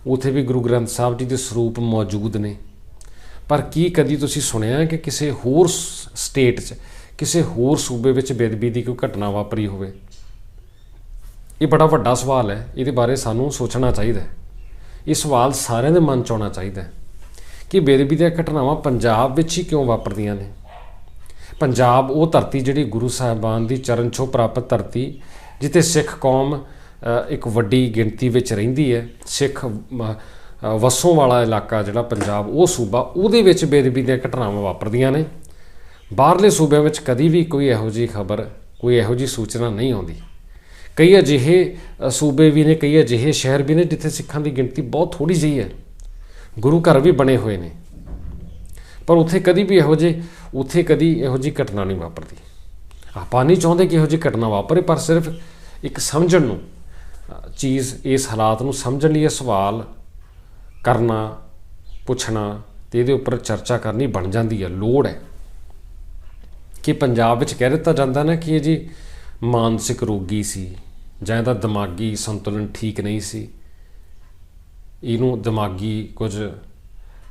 ਉਥੇ ਵੀ ਗੁਰੂ ਗ੍ਰੰਥ ਸਾਹਿਬ ਜੀ ਦੇ ਸਰੂਪ ਮੌਜੂਦ ਨੇ। ਪਰ ਕੀ ਕਦੀ ਤੁਸੀਂ ਸੁਣਿਆ ਕਿ ਕਿਸੇ ਹੋਰ ਸਟੇਟ 'ਚ ਕਿਸੇ ਹੋਰ ਸੂਬੇ ਵਿੱਚ ਬੇਦਬੀ ਦੀ ਕੋਈ ਘਟਨਾ ਵਾਪਰੀ ਹੋਵੇ? ਇਹ ਬੜਾ ਵੱਡਾ ਸਵਾਲ ਹੈ। ਇਹਦੇ ਬਾਰੇ ਸਾਨੂੰ ਸੋਚਣਾ ਚਾਹੀਦਾ ਹੈ। ਇਹ ਸਵਾਲ ਸਾਰਿਆਂ ਦੇ ਮਨ 'ਚ ਆਉਣਾ ਚਾਹੀਦਾ ਹੈ ਕਿ ਬੇਦਬੀ ਦੀਆਂ ਘਟਨਾਵਾਂ ਪੰਜਾਬ ਵਿੱਚ ਹੀ ਕਿਉਂ ਵਾਪਰਦੀਆਂ ਨੇ? ਪੰਜਾਬ ਉਹ ਧਰਤੀ ਜਿਹੜੀ ਗੁਰੂ ਸਾਹਿਬਾਨ ਦੀ ਚਰਨ ਛੋਹ ਪ੍ਰਾਪਤ ਧਰਤੀ ਜਿੱਥੇ ਸਿੱਖ ਕੌਮ ਇੱਕ ਵੱਡੀ ਗਿਣਤੀ ਵਿੱਚ ਰਹਿੰਦੀ ਹੈ। ਸਿੱਖ ਅ, ਵਸੋਂ ਵਾਲਾ ਇਲਾਕਾ ਜਿਹੜਾ ਪੰਜਾਬ, ਉਹ ਸੂਬਾ, ਉਹਦੇ ਵਿੱਚ ਬੇਦਬੀ ਦੀਆਂ ਘਟਨਾਵਾਂ ਵਾਪਰਦੀਆਂ ਨੇ। ਬਾਹਰਲੇ ਸੂਬਿਆਂ ਵਿੱਚ ਕਦੀ ਵੀ ਕੋਈ ਇਹੋ ਜਿਹੀ ਖਬਰ, ਕੋਈ ਇਹੋ ਜਿਹੀ ਸੂਚਨਾ ਨਹੀਂ ਆਉਂਦੀ। ਕਈ ਅਜਿਹੇ ਸੂਬੇ ਵੀ ਨੇ, ਕਈ ਅਜਿਹੇ ਸ਼ਹਿਰ ਵੀ ਨੇ, ਜਿੱਥੇ ਸਿੱਖਾਂ ਦੀ ਗਿਣਤੀ ਬਹੁਤ ਥੋੜੀ ਜਿਹੀ ਹੈ। ਗੁਰੂ ਘਰ ਵੀ ਬਣੇ ਹੋਏ ਨੇ। ਪਰ ਉੱਥੇ ਕਦੀ ਵੀ ਇਹੋ ਜਿਹੇ, ਉੱਥੇ ਕਦੀ ਇਹੋ ਜਿਹੀ ਘਟਨਾ ਨਹੀਂ ਵਾਪਰਦੀ। ਆਪਾਂ ਨਹੀਂ ਚਾਹੁੰਦੇ ਕਿ ਇਹੋ ਜਿਹੀ ਘਟਨਾ ਵਾਪਰੇ, ਪਰ ਸਿਰਫ ਇੱਕ ਸਮਝਣ ਨੂੰ ਚੀਜ਼ ਇਸ ਹਾਲਾਤ ਨੂੰ ਸਮਝਣ ਲਈ ਇਹ ਸਵਾਲ ਕਰਨਾ, ਪੁੱਛਣਾ ਤੇ ਇਹਦੇ ਉੱਪਰ ਚਰਚਾ ਕਰਨੀ ਬਣ ਜਾਂਦੀ ਹੈ, ਲੋੜ ਹੈ। ਕਿ ਪੰਜਾਬ ਵਿੱਚ ਕਹਿ ਦਿੱਤਾ ਜਾਂਦਾ ਨਾ ਕਿ ਇਹ ਜੀ ਮਾਨਸਿਕ ਰੋਗੀ ਸੀ ਜਾਂ ਇਹਦਾ ਦਿਮਾਗੀ ਸੰਤੁਲਨ ਠੀਕ ਨਹੀਂ ਸੀ। ਇਹਨੂੰ ਦਿਮਾਗੀ ਕੁਝ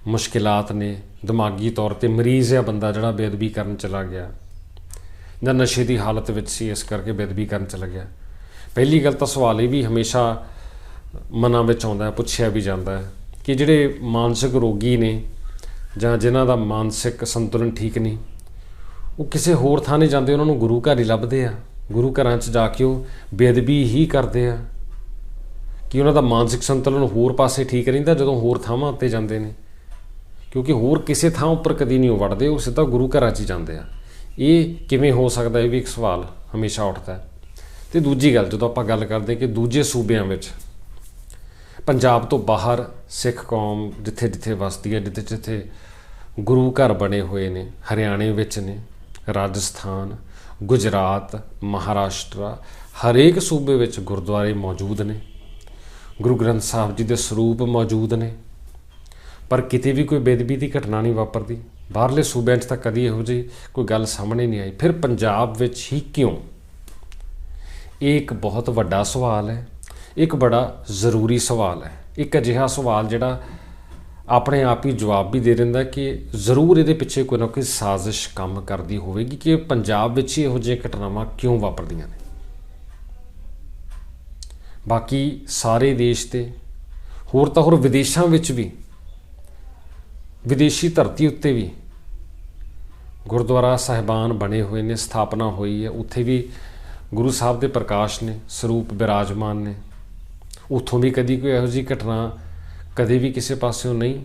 ਮੁਸ਼ਕਿਲਾਤ ਨੇ, ਦਿਮਾਗੀ ਤੌਰ ਤੇ ਮਰੀਜ਼ ਹੈ ਬੰਦਾ ਜਿਹੜਾ ਬੇਦਬੀ ਕਰਨ ਚਲਾ ਗਿਆ ਜਾਂ ਨਸ਼ੇ ਦੀ ਹਾਲਤ ਵਿੱਚ ਸੀ, ਇਸ ਕਰਕੇ ਬੇਦਬੀ ਕਰਨ ਚਲਾ ਗਿਆ। ਪਹਿਲੀ ਗੱਲ ਤਾਂ ਸਵਾਲ ਇਹ ਵੀ ਹਮੇਸ਼ਾ ਮਨਾਂ ਵਿੱਚ ਆਉਂਦਾ ਪੁੱਛਿਆ ਵੀ ਜਾਂਦਾ ਹੈ। ਕਿ ਜਿਹੜੇ ਮਾਨਸਿਕ ਰੋਗੀ ਨੇ ਜਾਂ ਜਿਨ੍ਹਾਂ ਦਾ ਮਾਨਸਿਕ ਸੰਤੁਲਨ ਠੀਕ ਨਹੀਂ, ਉਹ ਕਿਸੇ ਹੋਰ ਥਾਂ ਨਹੀਂ ਜਾਂਦੇ, ਉਹਨਾਂ ਨੂੰ ਗੁਰੂ ਘਰ ਹੀ ਲੱਭਦੇ ਆ। ਗੁਰੂ ਘਰਾਂ 'ਚ ਜਾ ਕੇ ਉਹ ਬੇਅਦਬੀ ਹੀ ਕਰਦੇ ਆ। ਕਿ ਉਹਨਾਂ ਦਾ ਮਾਨਸਿਕ ਸੰਤੁਲਨ ਹੋਰ ਪਾਸੇ ਠੀਕ ਰਹਿੰਦਾ ਜਦੋਂ ਹੋਰ ਥਾਵਾਂ ਉੱਤੇ ਜਾਂਦੇ ਨੇ। ਕਿਉਂਕਿ ਹੋਰ ਕਿਸੇ ਥਾਂ ਉੱਪਰ ਕਦੀ ਨਹੀਂ ਉਹ ਵੜਦੇ, ਉਹ ਸਿੱਧਾ ਗੁਰੂ ਘਰਾਂ 'ਚ ਹੀ ਜਾਂਦੇ ਆ। ਇਹ ਕਿਵੇਂ ਹੋ ਸਕਦਾ ਇਹ ਵੀ ਇੱਕ ਸਵਾਲ ਹਮੇਸ਼ਾ ਉੱਠਦਾ ਹੈ। ਤੇ ਦੂਜੀ ਗੱਲ, ਜਦੋਂ ਆਪਾਂ ਗੱਲ ਕਰਦੇ ਕਿ ਦੂਜੇ ਸੂਬਿਆਂ ਵਿੱਚ ਪੰਜਾਬ ਤੋਂ ਬਾਹਰ ਸਿੱਖ ਕੌਮ ਜਿੱਥੇ ਜਿੱਥੇ ਵਸਦੀ ਹੈ, ਜਿੱਥੇ ਜਿੱਥੇ ਗੁਰੂ ਘਰ ਬਣੇ ਹੋਏ ਨੇ, ਹਰਿਆਣੇ ਵਿੱਚ ਨੇ, ਰਾਜਸਥਾਨ, ਗੁਜਰਾਤ, ਮਹਾਰਾਸ਼ਟਰ, ਹਰੇਕ ਸੂਬੇ ਵਿੱਚ ਗੁਰਦੁਆਰੇ ਮੌਜੂਦ ਨੇ, ਗੁਰੂ ਗ੍ਰੰਥ ਸਾਹਿਬ ਜੀ ਦੇ ਸਰੂਪ ਮੌਜੂਦ ਨੇ, ਪਰ ਕਿਤੇ ਵੀ ਕੋਈ ਬੇਦਬੀ ਦੀ ਘਟਨਾ ਨਹੀਂ ਵਾਪਰਦੀ। ਬਾਹਰਲੇ ਸੂਬਿਆਂ 'ਚ ਤਾਂ ਕਦੀ ਇਹੋ ਜਿਹੀ ਕੋਈ ਗੱਲ ਸਾਹਮਣੇ ਨਹੀਂ ਆਈ। ਫਿਰ ਪੰਜਾਬ ਵਿੱਚ ਹੀ ਕਿਉਂ? ਇਹ ਇੱਕ ਬਹੁਤ ਵੱਡਾ ਸਵਾਲ ਹੈ। ਇੱਕ ਬੜਾ ਜ਼ਰੂਰੀ ਸਵਾਲ ਹੈ। ਇੱਕ ਅਜਿਹਾ ਸਵਾਲ ਜਿਹੜਾ ਆਪਣੇ ਆਪ ਹੀ ਜਵਾਬ ਵੀ ਦੇ ਦਿੰਦਾ ਕਿ ਜ਼ਰੂਰ ਇਹਦੇ ਪਿੱਛੇ ਕੋਈ ਨਾ ਕੋਈ ਸਾਜ਼ਿਸ਼ ਕੰਮ ਕਰਦੀ ਹੋਵੇਗੀ ਕਿ ਪੰਜਾਬ ਵਿੱਚ ਹੀ ਇਹੋ ਜਿਹੀਆਂ ਘਟਨਾਵਾਂ ਕਿਉਂ ਵਾਪਰਦੀਆਂ ਨੇ? ਬਾਕੀ ਸਾਰੇ ਦੇਸ਼ ਤੇ, ਹੋਰ ਤਾਂ ਹੋਰ ਵਿਦੇਸ਼ਾਂ ਵਿੱਚ ਵੀ, ਵਿਦੇਸ਼ੀ ਧਰਤੀ ਉੱਤੇ ਵੀ ਗੁਰਦੁਆਰਾ ਸਾਹਿਬਾਨ ਬਣੇ ਹੋਏ ਨੇ, ਸਥਾਪਨਾ ਹੋਈ ਹੈ। ਉੱਥੇ ਵੀ ਗੁਰੂ ਸਾਹਿਬ ਦੇ ਪ੍ਰਕਾਸ਼ ਨੇ, ਸਰੂਪ ਬਿਰਾਜਮਾਨ ਨੇ। ਉੱਥੋਂ ਵੀ ਕਦੀ ਕੋਈ ਇਹੋ ਜਿਹੀ ਘਟਨਾ ਕਦੇ ਵੀ ਕਿਸੇ ਪਾਸਿਓਂ ਨਹੀਂ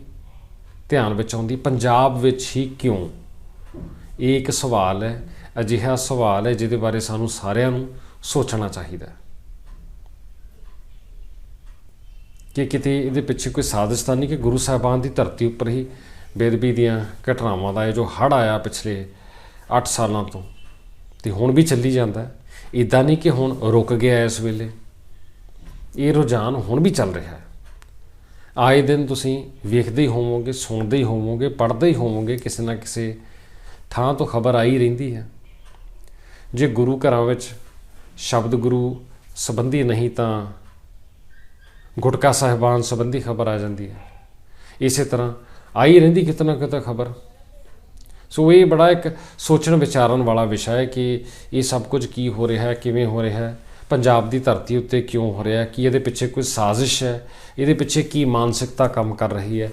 ਧਿਆਨ ਵਿੱਚ ਆਉਂਦੀ। ਪੰਜਾਬ ਵਿੱਚ ਹੀ ਕਿਉਂ? ਇਹ ਇੱਕ ਸਵਾਲ ਹੈ, ਅਜਿਹਾ ਸਵਾਲ ਹੈ ਜਿਹਦੇ ਬਾਰੇ ਸਾਨੂੰ ਸਾਰਿਆਂ ਨੂੰ ਸੋਚਣਾ ਚਾਹੀਦਾ ਹੈ। ਕਿ ਕਿਤੇ ਇਹਦੇ ਪਿੱਛੇ ਕੋਈ ਸਾਜ਼ਿਸ਼ ਤਾਂ ਨਹੀਂ ਕਿ ਗੁਰੂ ਸਾਹਿਬਾਨ ਦੀ ਧਰਤੀ ਉੱਪਰ ਹੀ ਬੇਦਬੀ ਦੀਆਂ ਘਟਨਾਵਾਂ ਦਾ ਇਹ ਜੋ ਹੜ ਆਇਆ ਪਿਛਲੇ 8 ਸਾਲਾਂ ਤੋਂ, ਤੇ ਹੁਣ ਵੀ ਚੱਲੀ ਜਾਂਦਾ ਹੈ। ਇਦਾਂ ਨਹੀਂ ਕਿ ਹੁਣ ਰੁਕ ਗਿਆ ਇਸ ਵੇਲੇ। ਇਹ ਰੁਝਾਨ ਹੁਣ ਵੀ ਚੱਲ ਰਿਹਾ ਹੈ। ਆਏ ਦਿਨ ਤੁਸੀਂ ਵੇਖਦੇ ਹੀ ਹੋਵੋਗੇ, ਸੁਣਦੇ ਹੀ ਹੋਵੋਗੇ, ਪੜ੍ਹਦੇ ਹੀ ਹੋਵੋਗੇ, ਕਿਸੇ ਨਾ ਕਿਸੇ ਥਾਂ ਤੋਂ ਖਬਰ ਆਈ ਰਹਿੰਦੀ ਹੈ। ਜੇ ਗੁਰੂ ਘਰਾਂ ਵਿੱਚ ਸ਼ਬਦ ਗੁਰੂ ਸੰਬੰਧੀ ਨਹੀਂ ਤਾਂ ਗੁਟਕਾ ਸਾਹਿਬਾਨ ਸੰਬੰਧੀ ਖਬਰ ਆ ਜਾਂਦੀ ਹੈ। ਇਸੇ ਤਰ੍ਹਾਂ ਆਈ ਰਹਿੰਦੀ ਕਿਤੇ ਨਾ ਕਿਤੇ ਖਬਰ। ਸੋ ਇਹ ਬੜਾ ਇੱਕ ਸੋਚਣ ਵਿਚਾਰਨ ਵਾਲਾ ਵਿਸ਼ਾ ਹੈ ਕਿ ਇਹ ਸਭ ਕੁਝ ਕੀ ਹੋ ਰਿਹਾ ਹੈ, ਕਿਵੇਂ ਹੋ ਰਿਹਾ ਹੈ। ਪੰਜਾਬ ਦੀ ਧਰਤੀ ਉੱਤੇ ਕਿਉਂ ਹੋ ਰਿਹਾ ਕੀ ਇਹਦੇ ਪਿੱਛੇ ਕੋਈ ਸਾਜ਼ਿਸ਼ ਹੈ? ਇਹਦੇ ਪਿੱਛੇ ਕੀ ਮਾਨਸਿਕਤਾ ਕੰਮ ਕਰ ਰਹੀ ਹੈ?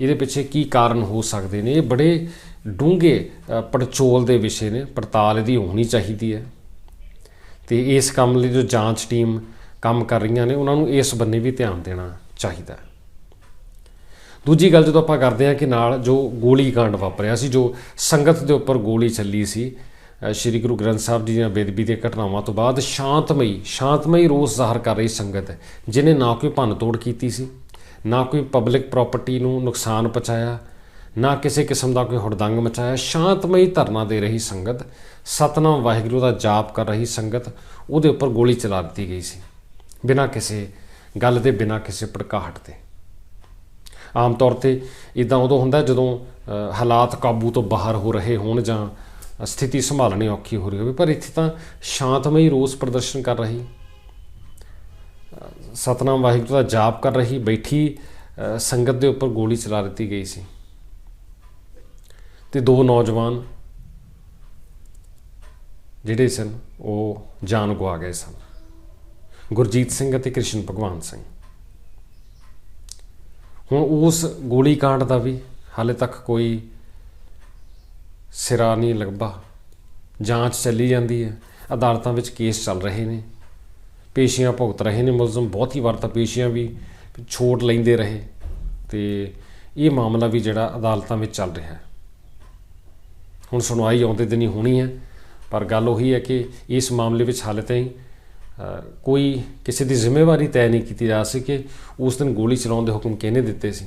ਇਹਦੇ ਪਿੱਛੇ ਕੀ ਕਾਰਨ ਹੋ ਸਕਦੇ ਨੇ? ਇਹ ਬੜੇ ਡੂੰਘੇ ਪੜਚੋਲ ਦੇ ਵਿਸ਼ੇ ਨੇ। ਪੜਤਾਲ ਇਹਦੀ ਹੋਣੀ ਚਾਹੀਦੀ ਹੈ। ਤੇ ਇਸ ਕੰਮ ਲਈ ਜੋ ਜਾਂਚ ਟੀਮ ਕੰਮ ਕਰ ਰਹੀਆਂ ਨੇ, ਉਹਨਾਂ ਨੂੰ ਇਸ ਬੰਨੇ ਵੀ ਧਿਆਨ ਦੇਣਾ ਚਾਹੀਦਾ ਹੈ। ਦੂਜੀ ਗੱਲ ਜਦੋਂ ਆਪਾਂ ਕਰਦੇ ਹਾਂ ਕਿ ਨਾਲ ਜੋ ਗੋਲੀ ਕਾਂਡ ਵਾਪਰਿਆ ਸੀ, ਜੋ ਸੰਗਤ ਦੇ ਉੱਪਰ ਗੋਲੀ ਚੱਲੀ ਸੀ ਸ਼੍ਰੀ ਗੁਰੂ ਗ੍ਰੰਥ ਸਾਹਿਬ ਜੀ ਦੀਆਂ ਬੇਦਬੀ ਦੀਆਂ ਘਟਨਾਵਾਂ ਤੋਂ ਬਾਅਦ ਸ਼ਾਂਤਮਈ ਸ਼ਾਂਤਮਈ ਰੋਸ ਜ਼ਾਹਰ ਕਰ ਰਹੀ ਸੰਗਤ ਹੈ ਜਿਨੇ ਨਾ ਕੋਈ ਭੰਨ ਤੋੜ ਕੀਤੀ ਸੀ, ਨਾ ਕੋਈ ਪਬਲਿਕ ਪ੍ਰਾਪਰਟੀ ਨੂੰ ਨੁਕਸਾਨ ਪਹੁੰਚਾਇਆ, ਨਾ ਕਿਸੇ ਕਿਸਮ ਦਾ ਕੋਈ ਹੁੜਦੰਗ ਮਚਾਇਆ, ਸ਼ਾਂਤਮਈ ਧਰਨਾ ਦੇ ਰਹੀ ਸੰਗਤ, ਸਤਨਾਮ ਵਾਹਿਗੁਰੂ ਦਾ ਜਾਪ ਕਰ ਰਹੀ ਸੰਗਤ, ਉਹਦੇ ਉੱਪਰ ਗੋਲੀ ਚਲਾ ਦਿੱਤੀ ਗਈ ਸੀ, ਬਿਨਾਂ ਕਿਸੇ ਗੱਲ ਦੇ, ਬਿਨਾਂ ਕਿਸੇ ਭੜਕਾਹਟ 'ਤੇ ਆਮ ਤੌਰ ਤੇ ਇਦਾਂ ਉਦੋਂ ਹੁੰਦਾ ਜਦੋਂ ਹਾਲਾਤ ਕਾਬੂ ਤੋਂ ਬਾਹਰ ਹੋ ਰਹੇ ਹੋਣ ਜਾਂ ਸਥਿਤੀ ਸੰਭਾਲਣੀ ਔਖੀ ਹੋ ਰਹੀ ਹੋਵੇ ਪਰ ਇੱਥੇ ਤਾਂ ਸ਼ਾਂਤਮਈ ਰੋਸ ਪ੍ਰਦਰਸ਼ਨ ਕਰ ਰਹੀ। ਸਤਨਾਮ ਵਾਹਿਗੁਰੂ ਦਾ ਜਾਪ ਕਰ ਰਹੀ, ਬੈਠੀ ਸੰਗਤ ਦੇ ਉੱਪਰ ਗੋਲੀ ਚਲਾ ਦਿੱਤੀ ਗਈ ਸੀ। ਤੇ ਦੋ ਨੌਜਵਾਨ ਜਿਹੜੇ ਸਨ, ਉਹ ਜਾਨ ਗਵਾ ਗਏ ਸਨ। ਗੁਰਜੀਤ ਸਿੰਘ ਅਤੇ ਕ੍ਰਿਸ਼ਨ ਭਗਵਾਨ ਸਿੰਘ। ਹੁਣ ਉਸ ਗੋਲੀ ਕਾਂਡ ਦਾ ਵੀ ਹਾਲੇ ਤੱਕ ਕੋਈ ਸਿਰਾ ਨਹੀਂ ਲੱਭਾ ਜਾਂਚ ਚੱਲੀ ਜਾਂਦੀ ਹੈ। ਅਦਾਲਤਾਂ ਵਿੱਚ ਕੇਸ ਚੱਲ ਰਹੇ ਨੇ। ਪੇਸ਼ੀਆਂ ਭੁਗਤ ਰਹੇ ਨੇ। ਮੁਲਜ਼ਮ ਬਹੁਤ ਹੀ ਵਾਰ ਤਾਂ ਪੇਸ਼ੀਆਂ ਵੀ ਛੋਟ ਲੈਂਦੇ ਰਹੇ। ਤੇ ਇਹ ਮਾਮਲਾ ਵੀ ਜਿਹੜਾ ਅਦਾਲਤਾਂ ਵਿੱਚ ਚੱਲ ਰਿਹਾ ਹੈ। ਹੁਣ ਸੁਣਵਾਈ ਆਉਂਦੇ ਦਿਨ ਹੀ ਹੋਣੀ ਹੈ। ਪਰ ਗੱਲ ਉਹੀ ਹੈ ਕਿ ਇਸ ਮਾਮਲੇ ਵਿੱਚ ਹਾਲੇ ਤਾਈਂ ਕੋਈ ਕਿਸੇ ਦੀ ਜ਼ਿੰਮੇਵਾਰੀ ਤੈਅ ਨਹੀਂ ਕੀਤੀ ਜਾ ਸਕੀ ਉਸ ਦਿਨ ਗੋਲੀ ਚਲਾਉਣ ਦੇ ਹੁਕਮ ਕਿਹਨੇ ਦਿੱਤੇ ਸੀ।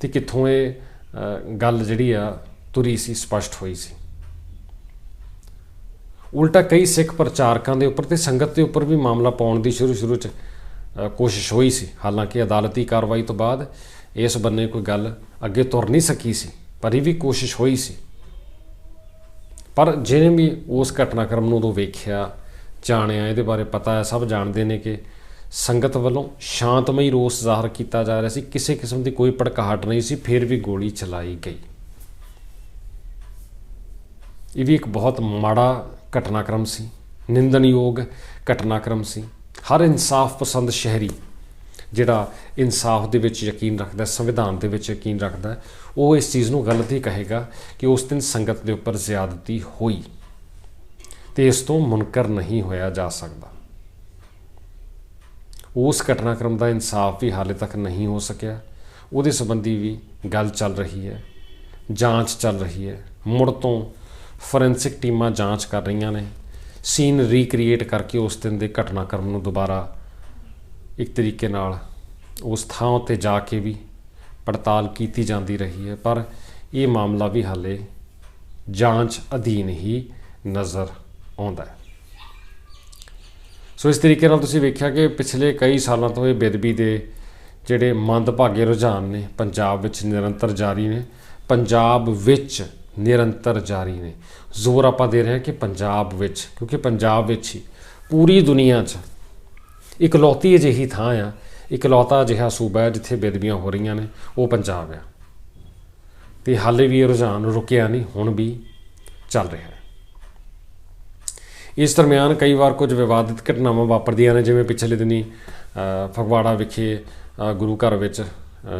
ਤੇ ਕਿੱਥੋਂ ਇਹ ਗੱਲ ਜਿਹੜੀ ਆ ਤੁਰੀ ਸੀ, ਸਪਸ਼ਟ ਹੋਈ ਸੀ। ਉਲਟਾ ਕਈ ਸਿੱਖ ਪ੍ਰਚਾਰਕਾਂ ਦੇ ਉੱਪਰ ਤੇ ਸੰਗਤ ਦੇ ਉੱਪਰ ਵੀ ਮਾਮਲਾ ਪਾਉਣ ਦੀ ਸ਼ੁਰੂ ਸ਼ੁਰੂ ਚ ਕੋਸ਼ਿਸ਼ ਹੋਈ ਸੀ। ਹਾਲਾਂਕਿ ਅਦਾਲਤੀ ਕਾਰਵਾਈ ਤੋਂ ਬਾਅਦ ਇਸ ਬੰਨੇ ਕੋਈ ਗੱਲ ਅੱਗੇ ਤੁਰ ਨਹੀਂ ਸਕੀ ਸੀ, ਪਰ ਇਹ ਵੀ ਕੋਸ਼ਿਸ਼ ਹੋਈ ਸੀ। ਪਰ ਜਿਹਨੇ ਵੀ ਉਸ ਘਟਨਾਕ੍ਰਮ ਨੂੰ ਉਦੋਂ ਵੇਖਿਆ, ਜਾਣਿਆ, ਇਹਦੇ ਬਾਰੇ ਪਤਾ ਹੈ, ਸਭ ਜਾਣਦੇ ਨੇ ਕਿ ਸੰਗਤ ਵੱਲੋਂ ਸ਼ਾਂਤਮਈ ਰੋਸ ਜ਼ਾਹਰ ਕੀਤਾ ਜਾ ਰਿਹਾ ਸੀ। ਕਿਸੇ ਕਿਸਮ ਦੀ ਕੋਈ ਭੜਕਾਹਟ ਨਹੀਂ ਸੀ, ਫਿਰ ਵੀ ਗੋਲੀ ਚਲਾਈ ਗਈ। ਇਹ ਵੀ ਇੱਕ ਬਹੁਤ ਮਾੜਾ ਘਟਨਾਕ੍ਰਮ ਸੀ ਨਿੰਦਨਯੋਗ ਘਟਨਾਕ੍ਰਮ ਸੀ। ਹਰ ਇਨਸਾਫ ਪਸੰਦ ਸ਼ਹਿਰੀ, ਜਿਹੜਾ ਇਨਸਾਫ ਦੇ ਵਿੱਚ ਯਕੀਨ ਰੱਖਦਾ, ਸੰਵਿਧਾਨ ਦੇ ਵਿੱਚ ਯਕੀਨ ਰੱਖਦਾ, ਉਹ ਇਸ ਚੀਜ਼ ਨੂੰ ਗਲਤ ਹੀ ਕਹੇਗਾ ਕਿ ਉਸ ਦਿਨ ਸੰਗਤ ਦੇ ਉੱਪਰ ਜ਼ਿਆਦਤੀ ਹੋਈ। ਤੇ ਇਸ ਤੋਂ ਮੁਨਕਰ ਨਹੀਂ ਹੋਇਆ ਜਾ ਸਕਦਾ। ਉਸ ਘਟਨਾਕ੍ਰਮ ਦਾ ਇਨਸਾਫ ਵੀ ਹਾਲੇ ਤੱਕ ਨਹੀਂ ਹੋ ਸਕਿਆ। ਉਹਦੇ ਸੰਬੰਧੀ ਵੀ ਗੱਲ ਚੱਲ ਰਹੀ ਹੈ, ਜਾਂਚ ਚੱਲ ਰਹੀ ਹੈ। ਮੁੜ ਤੋਂ ਫੋਰੈਂਸਿਕ ਟੀਮਾਂ ਜਾਂਚ ਕਰ ਰਹੀਆਂ ਨੇ। ਸੀਨ ਰੀਕ੍ਰੀਏਟ ਕਰਕੇ ਉਸ ਦਿਨ ਦੇ ਘਟਨਾਕ੍ਰਮ ਨੂੰ ਦੁਬਾਰਾ ਇੱਕ ਤਰੀਕੇ ਨਾਲ ਉਸ ਥਾਂ ਉੱਤੇ ਜਾ ਕੇ ਵੀ ਪੜਤਾਲ ਕੀਤੀ ਜਾਂਦੀ ਰਹੀ ਹੈ, ਪਰ ਇਹ ਮਾਮਲਾ ਵੀ ਹਾਲੇ ਜਾਂਚ ਅਧੀਨ ਹੀ ਨਜ਼ਰ ਆਉਂਦਾ ਹੈ। ਸੋ ਇਸ ਤਰੀਕੇ ਨਾਲ ਤੁਸੀਂ ਵੇਖਿਆ ਕਿ ਪਿਛਲੇ ਕਈ ਸਾਲਾਂ ਤੋਂ ਇਹ ਬੇਦਬੀ ਦੇ ਜਿਹੜੇ ਮੰਦਭਾਗੇ ਰੁਝਾਨ ਨੇ, ਪੰਜਾਬ ਵਿੱਚ ਨਿਰੰਤਰ ਜਾਰੀ ਨੇ। ਪੰਜਾਬ ਵਿੱਚ ਨਿਰੰਤਰ ਜਾਰੀ ਨੇ। ਜ਼ੋਰ ਆਪਾਂ ਦੇ ਰਹੇ ਹਾਂ ਕਿ ਪੰਜਾਬ ਵਿੱਚ, ਕਿਉਂਕਿ ਪੰਜਾਬ ਵਿੱਚ ਹੀ ਪੂਰੀ ਦੁਨੀਆ 'ਚ ਇਕਲੌਤੀ ਅਜਿਹੀ ਥਾਂ ਆ, ਇਕਲੌਤਾ ਅਜਿਹਾ ਸੂਬਾ ਹੈ ਜਿੱਥੇ ਬੇਦਬੀਆਂ ਹੋ ਰਹੀਆਂ ਨੇ, ਉਹ ਪੰਜਾਬ ਆ। ਤੇ ਹਾਲੇ ਵੀ ਇਹ ਰੁਝਾਨ ਰੁਕਿਆ ਨਹੀਂ, ਹੁਣ ਵੀ ਚੱਲ ਰਿਹਾ ਹੈ। ਇਸ ਦਰਮਿਆਨ ਕਈ ਵਾਰ ਕੁਝ ਵਿਵਾਦਿਤ ਘਟਨਾਵਾਂ ਵਾਪਰਦੀਆਂ ਨੇ, ਜਿਵੇਂ ਪਿਛਲੇ ਦਿਨੀ ਫਗਵਾੜਾ ਵਿਖੇ ਗੁਰੂ ਘਰ ਵਿੱਚ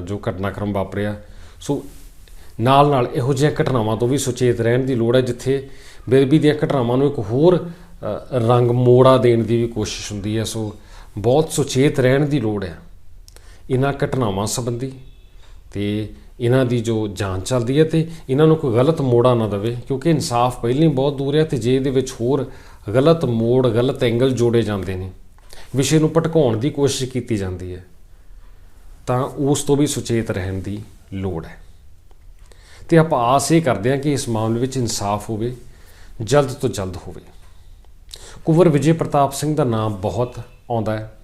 ਜੋ ਘਟਨਾਕ੍ਰਮ ਵਾਪਰਿਆ। ਸੋ ਨਾਲ ਨਾਲ ਇਹੋ ਜਿਹੀਆਂ ਘਟਨਾਵਾਂ ਤੋਂ ਵੀ ਸੁਚੇਤ ਰਹਿਣ ਦੀ ਲੋੜ ਹੈ, ਜਿੱਥੇ ਬੇਦਬੀ ਦੀਆਂ ਘਟਨਾਵਾਂ ਨੂੰ ਇੱਕ ਹੋਰ ਰੰਗ ਮੋੜਾ ਦੇਣ ਦੀ ਵੀ ਕੋਸ਼ਿਸ਼ ਹੁੰਦੀ ਹੈ। ਸੋ ਬਹੁਤ ਸੁਚੇਤ ਰਹਿਣ ਦੀ ਲੋੜ ਹੈ ਇਹਨਾਂ ਘਟਨਾਵਾਂ ਸੰਬੰਧੀ ਤੇ ਇਹਨਾਂ ਦੀ ਜੋ ਜਾਂਚ ਚੱਲਦੀ ਹੈ ਤੇ ਇਹਨਾਂ ਨੂੰ ਕੋਈ ਗਲਤ ਮੋੜਾ ਨਾ ਦੇਵੇ, ਕਿਉਂਕਿ ਇਨਸਾਫ ਪਹਿਲਾਂ ਹੀ ਬਹੁਤ ਦੂਰ ਹੈ ਤੇ ਜੇ ਇਹਦੇ ਵਿੱਚ ਹੋਰ ਗਲਤ ਮੋੜ, ਗਲਤ ਐਂਗਲ ਜੋੜੇ ਜਾਂਦੇ ਨੇ, ਵਿਸ਼ੇ ਨੂੰ ਭਟਕਾਉਣ ਦੀ ਕੋਸ਼ਿਸ਼ ਕੀਤੀ ਜਾਂਦੀ ਹੈ, ਤਾਂ ਉਸ ਤੋਂ ਵੀ ਸੁਚੇਤ ਰਹਿਣ ਦੀ ਲੋੜ ਹੈ। ਤੇ ਆਪਾਂ ਆਸ ਇਹ ਕਰਦੇ ਹਾਂ ਕਿ ਇਸ ਮਾਮਲੇ ਵਿੱਚ ਇਨਸਾਫ ਹੋਵੇ, ਜਲਦ ਤੋਂ ਜਲਦ ਹੋਵੇ। ਕੁਵਰ ਵਿਜੇ ਪ੍ਰਤਾਪ ਸਿੰਘ ਦਾ ਨਾਮ ਬਹੁਤ ਆਉਂਦਾ ਹੈ।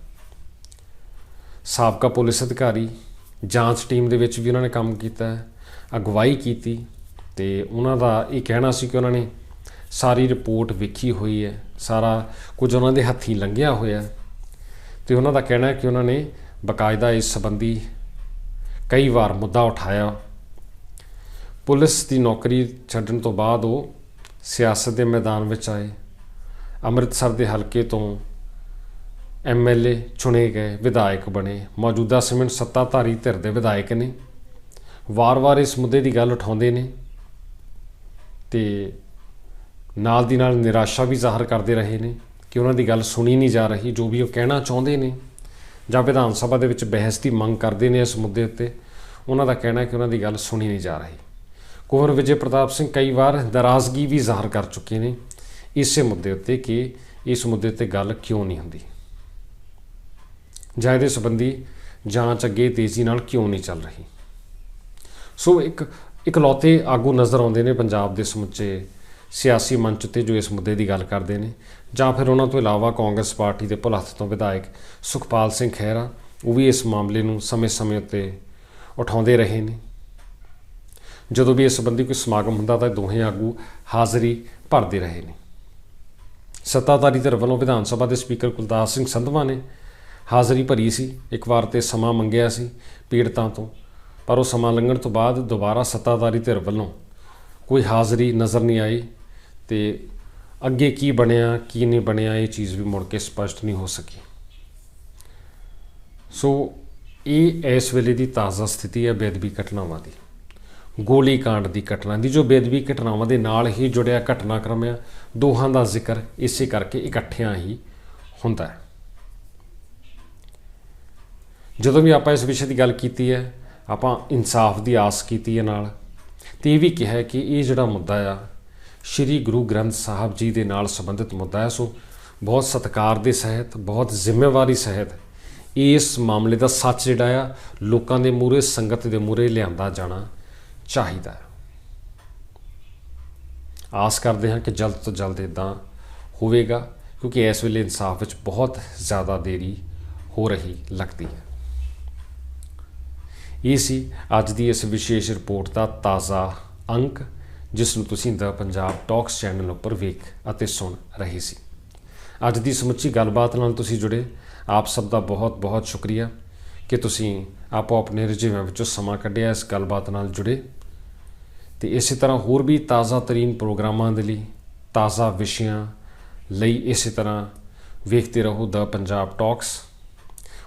ਸਾਬਕਾ ਪੁਲਿਸ ਅਧਿਕਾਰੀ, ਜਾਂਚ ਟੀਮ ਦੇ ਵਿੱਚ ਵੀ ਉਹਨਾਂ ਨੇ ਕੰਮ ਕੀਤਾ ਹੈ, ਅਗਵਾਈ ਕੀਤੀ ਤੇ ਉਹਨਾਂ ਦਾ ਇਹ ਕਹਿਣਾ ਸੀ ਕਿ ਉਹਨਾਂ ਨੇ ਸਾਰੀ ਰਿਪੋਰਟ ਵੇਖੀ ਹੋਈ ਹੈ, ਸਾਰਾ ਕੁਝ ਉਹਨਾਂ ਦੇ ਹੱਥੀਂ ਲੰਘਿਆ ਹੋਇਆ ਹੈ ਤੇ ਉਹਨਾਂ ਦਾ ਕਹਿਣਾ ਹੈ ਕਿ ਉਹਨਾਂ ਨੇ ਬਕਾਇਦਾ ਇਸ ਸੰਬੰਧੀ ਕਈ ਵਾਰ ਮੁੱਦਾ ਉਠਾਇਆ ਪੁਲਿਸ ਦੀ ਨੌਕਰੀ ਛੱਡਣ ਤੋਂ ਬਾਅਦ ਉਹ ਸਿਆਸਤ ਦੇ ਮੈਦਾਨ ਵਿੱਚ ਆਏ। ਅੰਮ੍ਰਿਤਸਰ ਦੇ ਹਲਕੇ ਤੋਂ ਐਮਐਲਏ ਚੁਣੇ ਗਏ ਵਿਧਾਇਕ ਬਣੇ। ਮੌਜੂਦਾ ਸਮੇਂ ਸੱਤਾਧਾਰੀ ਧਿਰ ਦੇ ਵਿਧਾਇਕ ਨੇ। ਵਾਰ-ਵਾਰ ਇਸ ਮੁੱਦੇ ਦੀ ਗੱਲ ਉਠਾਉਂਦੇ ਨੇ ਤੇ ਨਾਲ ਦੀ ਨਾਲ ਨਿਰਾਸ਼ਾ ਵੀ ਜ਼ਾਹਰ ਕਰਦੇ ਰਹੇ ਨੇ ਕਿ ਉਹਨਾਂ ਦੀ ਗੱਲ ਸੁਣੀ ਨਹੀਂ ਜਾ ਰਹੀ, ਜੋ ਵੀ ਉਹ ਕਹਿਣਾ ਚਾਹੁੰਦੇ ਨੇ ਜਾਂ ਵਿਧਾਨ ਸਭਾ ਦੇ ਵਿੱਚ ਬਹਿਸ ਦੀ ਮੰਗ ਕਰਦੇ ਨੇ ਇਸ ਮੁੱਦੇ ਉੱਤੇ, ਉਹਨਾਂ ਦਾ ਕਹਿਣਾ ਹੈ ਕਿ ਉਹਨਾਂ ਦੀ ਗੱਲ ਸੁਣੀ ਨਹੀਂ ਜਾ ਰਹੀ। ਕੁੰਵਰ ਵਿਜੇ ਪ੍ਰਤਾਪ ਸਿੰਘ ਕਈ ਵਾਰ ਨਾਰਾਜ਼ਗੀ ਵੀ ਜ਼ਾਹਰ ਕਰ ਚੁੱਕੇ ਨੇ। ਇਸੇ ਮੁੱਦੇ ਉੱਤੇ ਕਿ ਇਸ ਮੁੱਦੇ 'ਤੇ ਗੱਲ ਕਿਉਂ ਨਹੀਂ ਹੁੰਦੀ। ਜਾਂ ਇਹਦੇ ਸੰਬੰਧੀ ਜਾਂਚ ਅੱਗੇ ਤੇਜ਼ੀ ਨਾਲ ਕਿਉਂ ਨਹੀਂ ਚੱਲ ਰਹੀ। ਸੋ ਇੱਕ, ਇਕਲੌਤੇ ਆਗੂ ਨਜ਼ਰ ਆਉਂਦੇ ਨੇ ਪੰਜਾਬ ਦੇ ਸਮੁੱਚੇ ਸਿਆਸੀ ਮੰਚ ਤੇ ਜੋ ਇਸ ਮੁੱਦੇ ਦੀ ਗੱਲ ਕਰਦੇ ਨੇ। ਜਾਂ ਫਿਰ ਉਹਨਾਂ ਤੋਂ ਇਲਾਵਾ ਕਾਂਗਰਸ ਪਾਰਟੀ ਦੇ ਭੁਲੱਥ ਤੋਂ ਵਿਧਾਇਕ ਸੁਖਪਾਲ ਸਿੰਘ ਖਹਿਰਾ, ਉਹ ਵੀ ਇਸ ਮਾਮਲੇ ਨੂੰ ਸਮੇਂ-ਸਮੇਂ ਉੱਤੇ ਉਠਾਉਂਦੇ ਰਹੇ ਨੇ। ਜਦੋਂ ਵੀ ਇਸ ਸੰਬੰਧੀ ਕੋਈ ਸਮਾਗਮ ਹੁੰਦਾ ਤਾਂ ਦੋਹੇ ਆਗੂ ਹਾਜ਼ਰੀ ਭਰਦੇ ਰਹੇ ਨੇ। ਸੱਤਾਧਾਰੀ ਧਿਰ ਵੱਲੋਂ ਵਿਧਾਨ ਸਭਾ ਦੇ ਸਪੀਕਰ ਕੁਲਤਾਰ ਸਿੰਘ ਸੰਧਵਾ ਨੇ ਹਾਜ਼ਰੀ ਭਰੀ ਸੀ। ਇੱਕ ਵਾਰ ਤੇ ਸਮਾਂ ਮੰਗਿਆ ਸੀ ਪੀੜਤਾਂ ਤੋਂ, ਪਰ ਉਹ ਸਮਾਂ ਲੰਘਣ ਤੋਂ ਬਾਅਦ ਦੁਬਾਰਾ ਸੱਤਾਧਾਰੀ ਧਿਰ ਵੱਲੋਂ ਕੋਈ ਹਾਜ਼ਰੀ ਨਜ਼ਰ ਨਹੀਂ ਆਈ ਤੇ ਅੱਗੇ ਕੀ ਬਣਿਆ, ਕੀ ਨਹੀਂ ਬਣਿਆ, ਇਹ ਚੀਜ਼ ਵੀ ਮੁੜ ਕੇ ਸਪਸ਼ਟ ਨਹੀਂ ਹੋ ਸਕੀ। ਸੋ ਇਹ ਇਸ ਵੇਲੇ ਦੀ ਤਾਜ਼ਾ ਸਥਿਤੀ ਹੈ ਬੇਦਬੀ ਘਟਨਾਵਾਂ ਦੀ। ਗੋਲੀ ਕਾਂਡ ਦੀ ਘਟਨਾ ਦੀ, ਜੋ ਬੇਦਬੀ ਘਟਨਾਵਾਂ ਦੇ ਨਾਲ ਹੀ ਜੁੜਿਆ ਘਟਨਾਕ੍ਰਮ ਆ। ਦੋਹਾਂ ਦਾ ਜ਼ਿਕਰ ਇਸੇ ਕਰਕੇ ਇਕੱਠਿਆਂ ਹੀ ਹੁੰਦਾ ਹੈ। ਜਦੋਂ ਵੀ ਆਪਾਂ ਇਸ ਵਿਸ਼ੇ ਦੀ ਗੱਲ ਕੀਤੀ ਹੈ, ਆਪਾਂ ਇਨਸਾਫ ਦੀ ਆਸ ਕੀਤੀ ਹੈ ਨਾਲ। ਤੇ ਇਹ ਵੀ ਕਿਹਾ ਕਿ ਇਹ ਜਿਹੜਾ ਮੁੱਦਾ ਆ, ਸ੍ਰੀ ਗੁਰੂ ਗ੍ਰੰਥ ਸਾਹਿਬ ਜੀ ਦੇ ਨਾਲ ਸੰਬੰਧਿਤ ਮੁੱਦਾ ਹੈ, ਸੋ ਬਹੁਤ ਸਤਿਕਾਰ ਦੇ ਸਹਿਤ, ਬਹੁਤ ਜ਼ਿੰਮੇਵਾਰੀ ਸਹਿਤ ਇਸ ਮਾਮਲੇ ਦਾ ਸੱਚ ਜਿਹੜਾ ਆ, ਲੋਕਾਂ ਦੇ ਮੂਹਰੇ, ਸੰਗਤ ਦੇ ਮੂਹਰੇ ਲਿਆਂਦਾ ਜਾਣਾ। ਚਾਹੀਦਾ ਹੈ। ਆਸ ਕਰਦੇ ਹਾਂ ਕਿ ਜਲਦ ਤੋਂ ਜਲਦ ਇਦਾਂ ਹੋਵੇਗਾ, ਕਿਉਂਕਿ ਇਸ ਵੇਲੇ ਇਨਸਾਫ ਵਿੱਚ ਬਹੁਤ ਜ਼ਿਆਦਾ ਦੇਰੀ ਹੋ ਰਹੀ ਲੱਗਦੀ ਹੈ। ਇਹ ਸੀ ਅੱਜ ਦੀ ਇਸ ਵਿਸ਼ੇਸ਼ ਰਿਪੋਰਟ ਦਾ ਤਾਜ਼ਾ ਅੰਕ, ਜਿਸ ਨੂੰ ਤੁਸੀਂ ਦਾ ਪੰਜਾਬ ਟਾਕਸ ਚੈਨਲ ਉੱਪਰ ਵੇਖ ਅਤੇ ਸੁਣ ਰਹੇ ਸੀ। ਅੱਜ ਦੀ ਸਮੁੱਚੀ ਗੱਲਬਾਤ ਨਾਲ ਤੁਸੀਂ ਜੁੜੇ। ਆਪ ਸਭ ਦਾ ਬਹੁਤ ਬਹੁਤ ਸ਼ੁਕਰੀਆ ਕਿ ਤੁਸੀਂ ਆਪੋ ਆਪਣੇ ਰੁਝੇਵਿਆਂ ਵਿੱਚੋਂ ਸਮਾਂ ਕੱਢਿਆ, ਇਸ ਗੱਲਬਾਤ ਨਾਲ ਜੁੜੇ। ਤੇ ਇਸੇ ਤਰ੍ਹਾਂ ਹੋਰ ਵੀ ਤਾਜ਼ਾ ਤਰੀਨ ਪ੍ਰੋਗਰਾਮਾਂ ਦੇ ਲਈ, ਤਾਜ਼ਾ ਵਿਸ਼ਿਆਂ ਲਈ ਇਸੇ ਤਰ੍ਹਾਂ ਵੇਖਦੇ ਰਹੋ ਦਾ ਪੰਜਾਬ ਟਾਕਸ।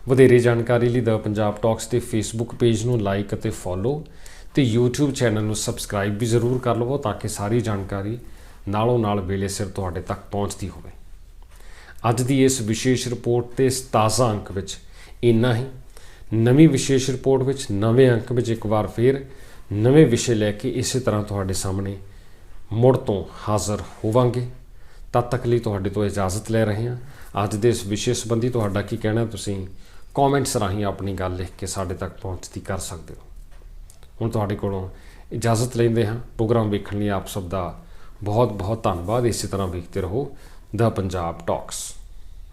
ਵਧੇਰੇ ਜਾਣਕਾਰੀ ਲਈ ਦਾ ਪੰਜਾਬ ਟਾਕਸ ਦੇ ਫੇਸਬੁੱਕ ਪੇਜ ਨੂੰ ਲਾਈਕ ਅਤੇ ਫੋਲੋ ਤੇ YouTube ਚੈਨਲ ਨੂੰ ਸਬਸਕ੍ਰਾਈਬ ਵੀ ਜ਼ਰੂਰ ਕਰ ਲਵੋ ਤਾਂ ਕਿ ਸਾਰੀ ਜਾਣਕਾਰੀ ਨਾਲੋਂ ਨਾਲ ਵੇਲੇ ਸਿਰ ਤੁਹਾਡੇ ਤੱਕ ਪਹੁੰਚਦੀ ਹੋਵੇ। ਅੱਜ ਦੀ ਇਸ ਵਿਸ਼ੇਸ਼ ਰਿਪੋਰਟ ਤੇ ਇਸ ਤਾਜ਼ਾ ਅੰਕ ਵਿੱਚ ਇੰਨਾ ਹੀ। ਨਵੀਂ ਵਿਸ਼ੇਸ਼ ਰਿਪੋਰਟ ਵਿੱਚ ਨਵੇਂ ਅੰਕ ਵਿੱਚ ਇੱਕ ਵਾਰ ਫੇਰ ਨਵੇਂ ਵਿਸ਼ੇ ਲੈ ਕੇ ਇਸੇ ਤਰ੍ਹਾਂ ਤੁਹਾਡੇ ਸਾਹਮਣੇ ਮੁੜ ਤੋਂ ਹਾਜ਼ਰ ਹੋਵਾਂਗੇ। ਤਦ ਤੱਕ ਲਈ ਤੁਹਾਡੇ ਤੋਂ ਇਜਾਜ਼ਤ ਲੈ ਰਹੇ ਹਾਂ। ਅੱਜ ਦੇ ਇਸ ਵਿਸ਼ੇ ਸੰਬੰਧੀ ਤੁਹਾਡਾ ਕੀ ਕਹਿਣਾ ਤੁਸੀਂ ਕਮੈਂਟਸ ਰਾਹੀਂ ਆਪਣੀ ਗੱਲ ਲਿਖ ਕੇ ਸਾਡੇ ਤੱਕ ਪਹੁੰਚਦੀ ਕਰ ਸਕਦੇ ਹੋ। ਹੁਣ ਤੁਹਾਡੇ ਕੋਲੋਂ ਇਜਾਜ਼ਤ ਲੈਂਦੇ ਹਾਂ। ਪ੍ਰੋਗਰਾਮ ਵੇਖਣ ਲਈ ਆਪ ਸਭ ਦਾ ਬਹੁਤ ਬਹੁਤ ਧੰਨਵਾਦ। ਇਸੇ ਤਰ੍ਹਾਂ ਵੇਖਦੇ ਰਹੋ। ਦਾ ਪੰਜਾਬ ਟਾਕਸ।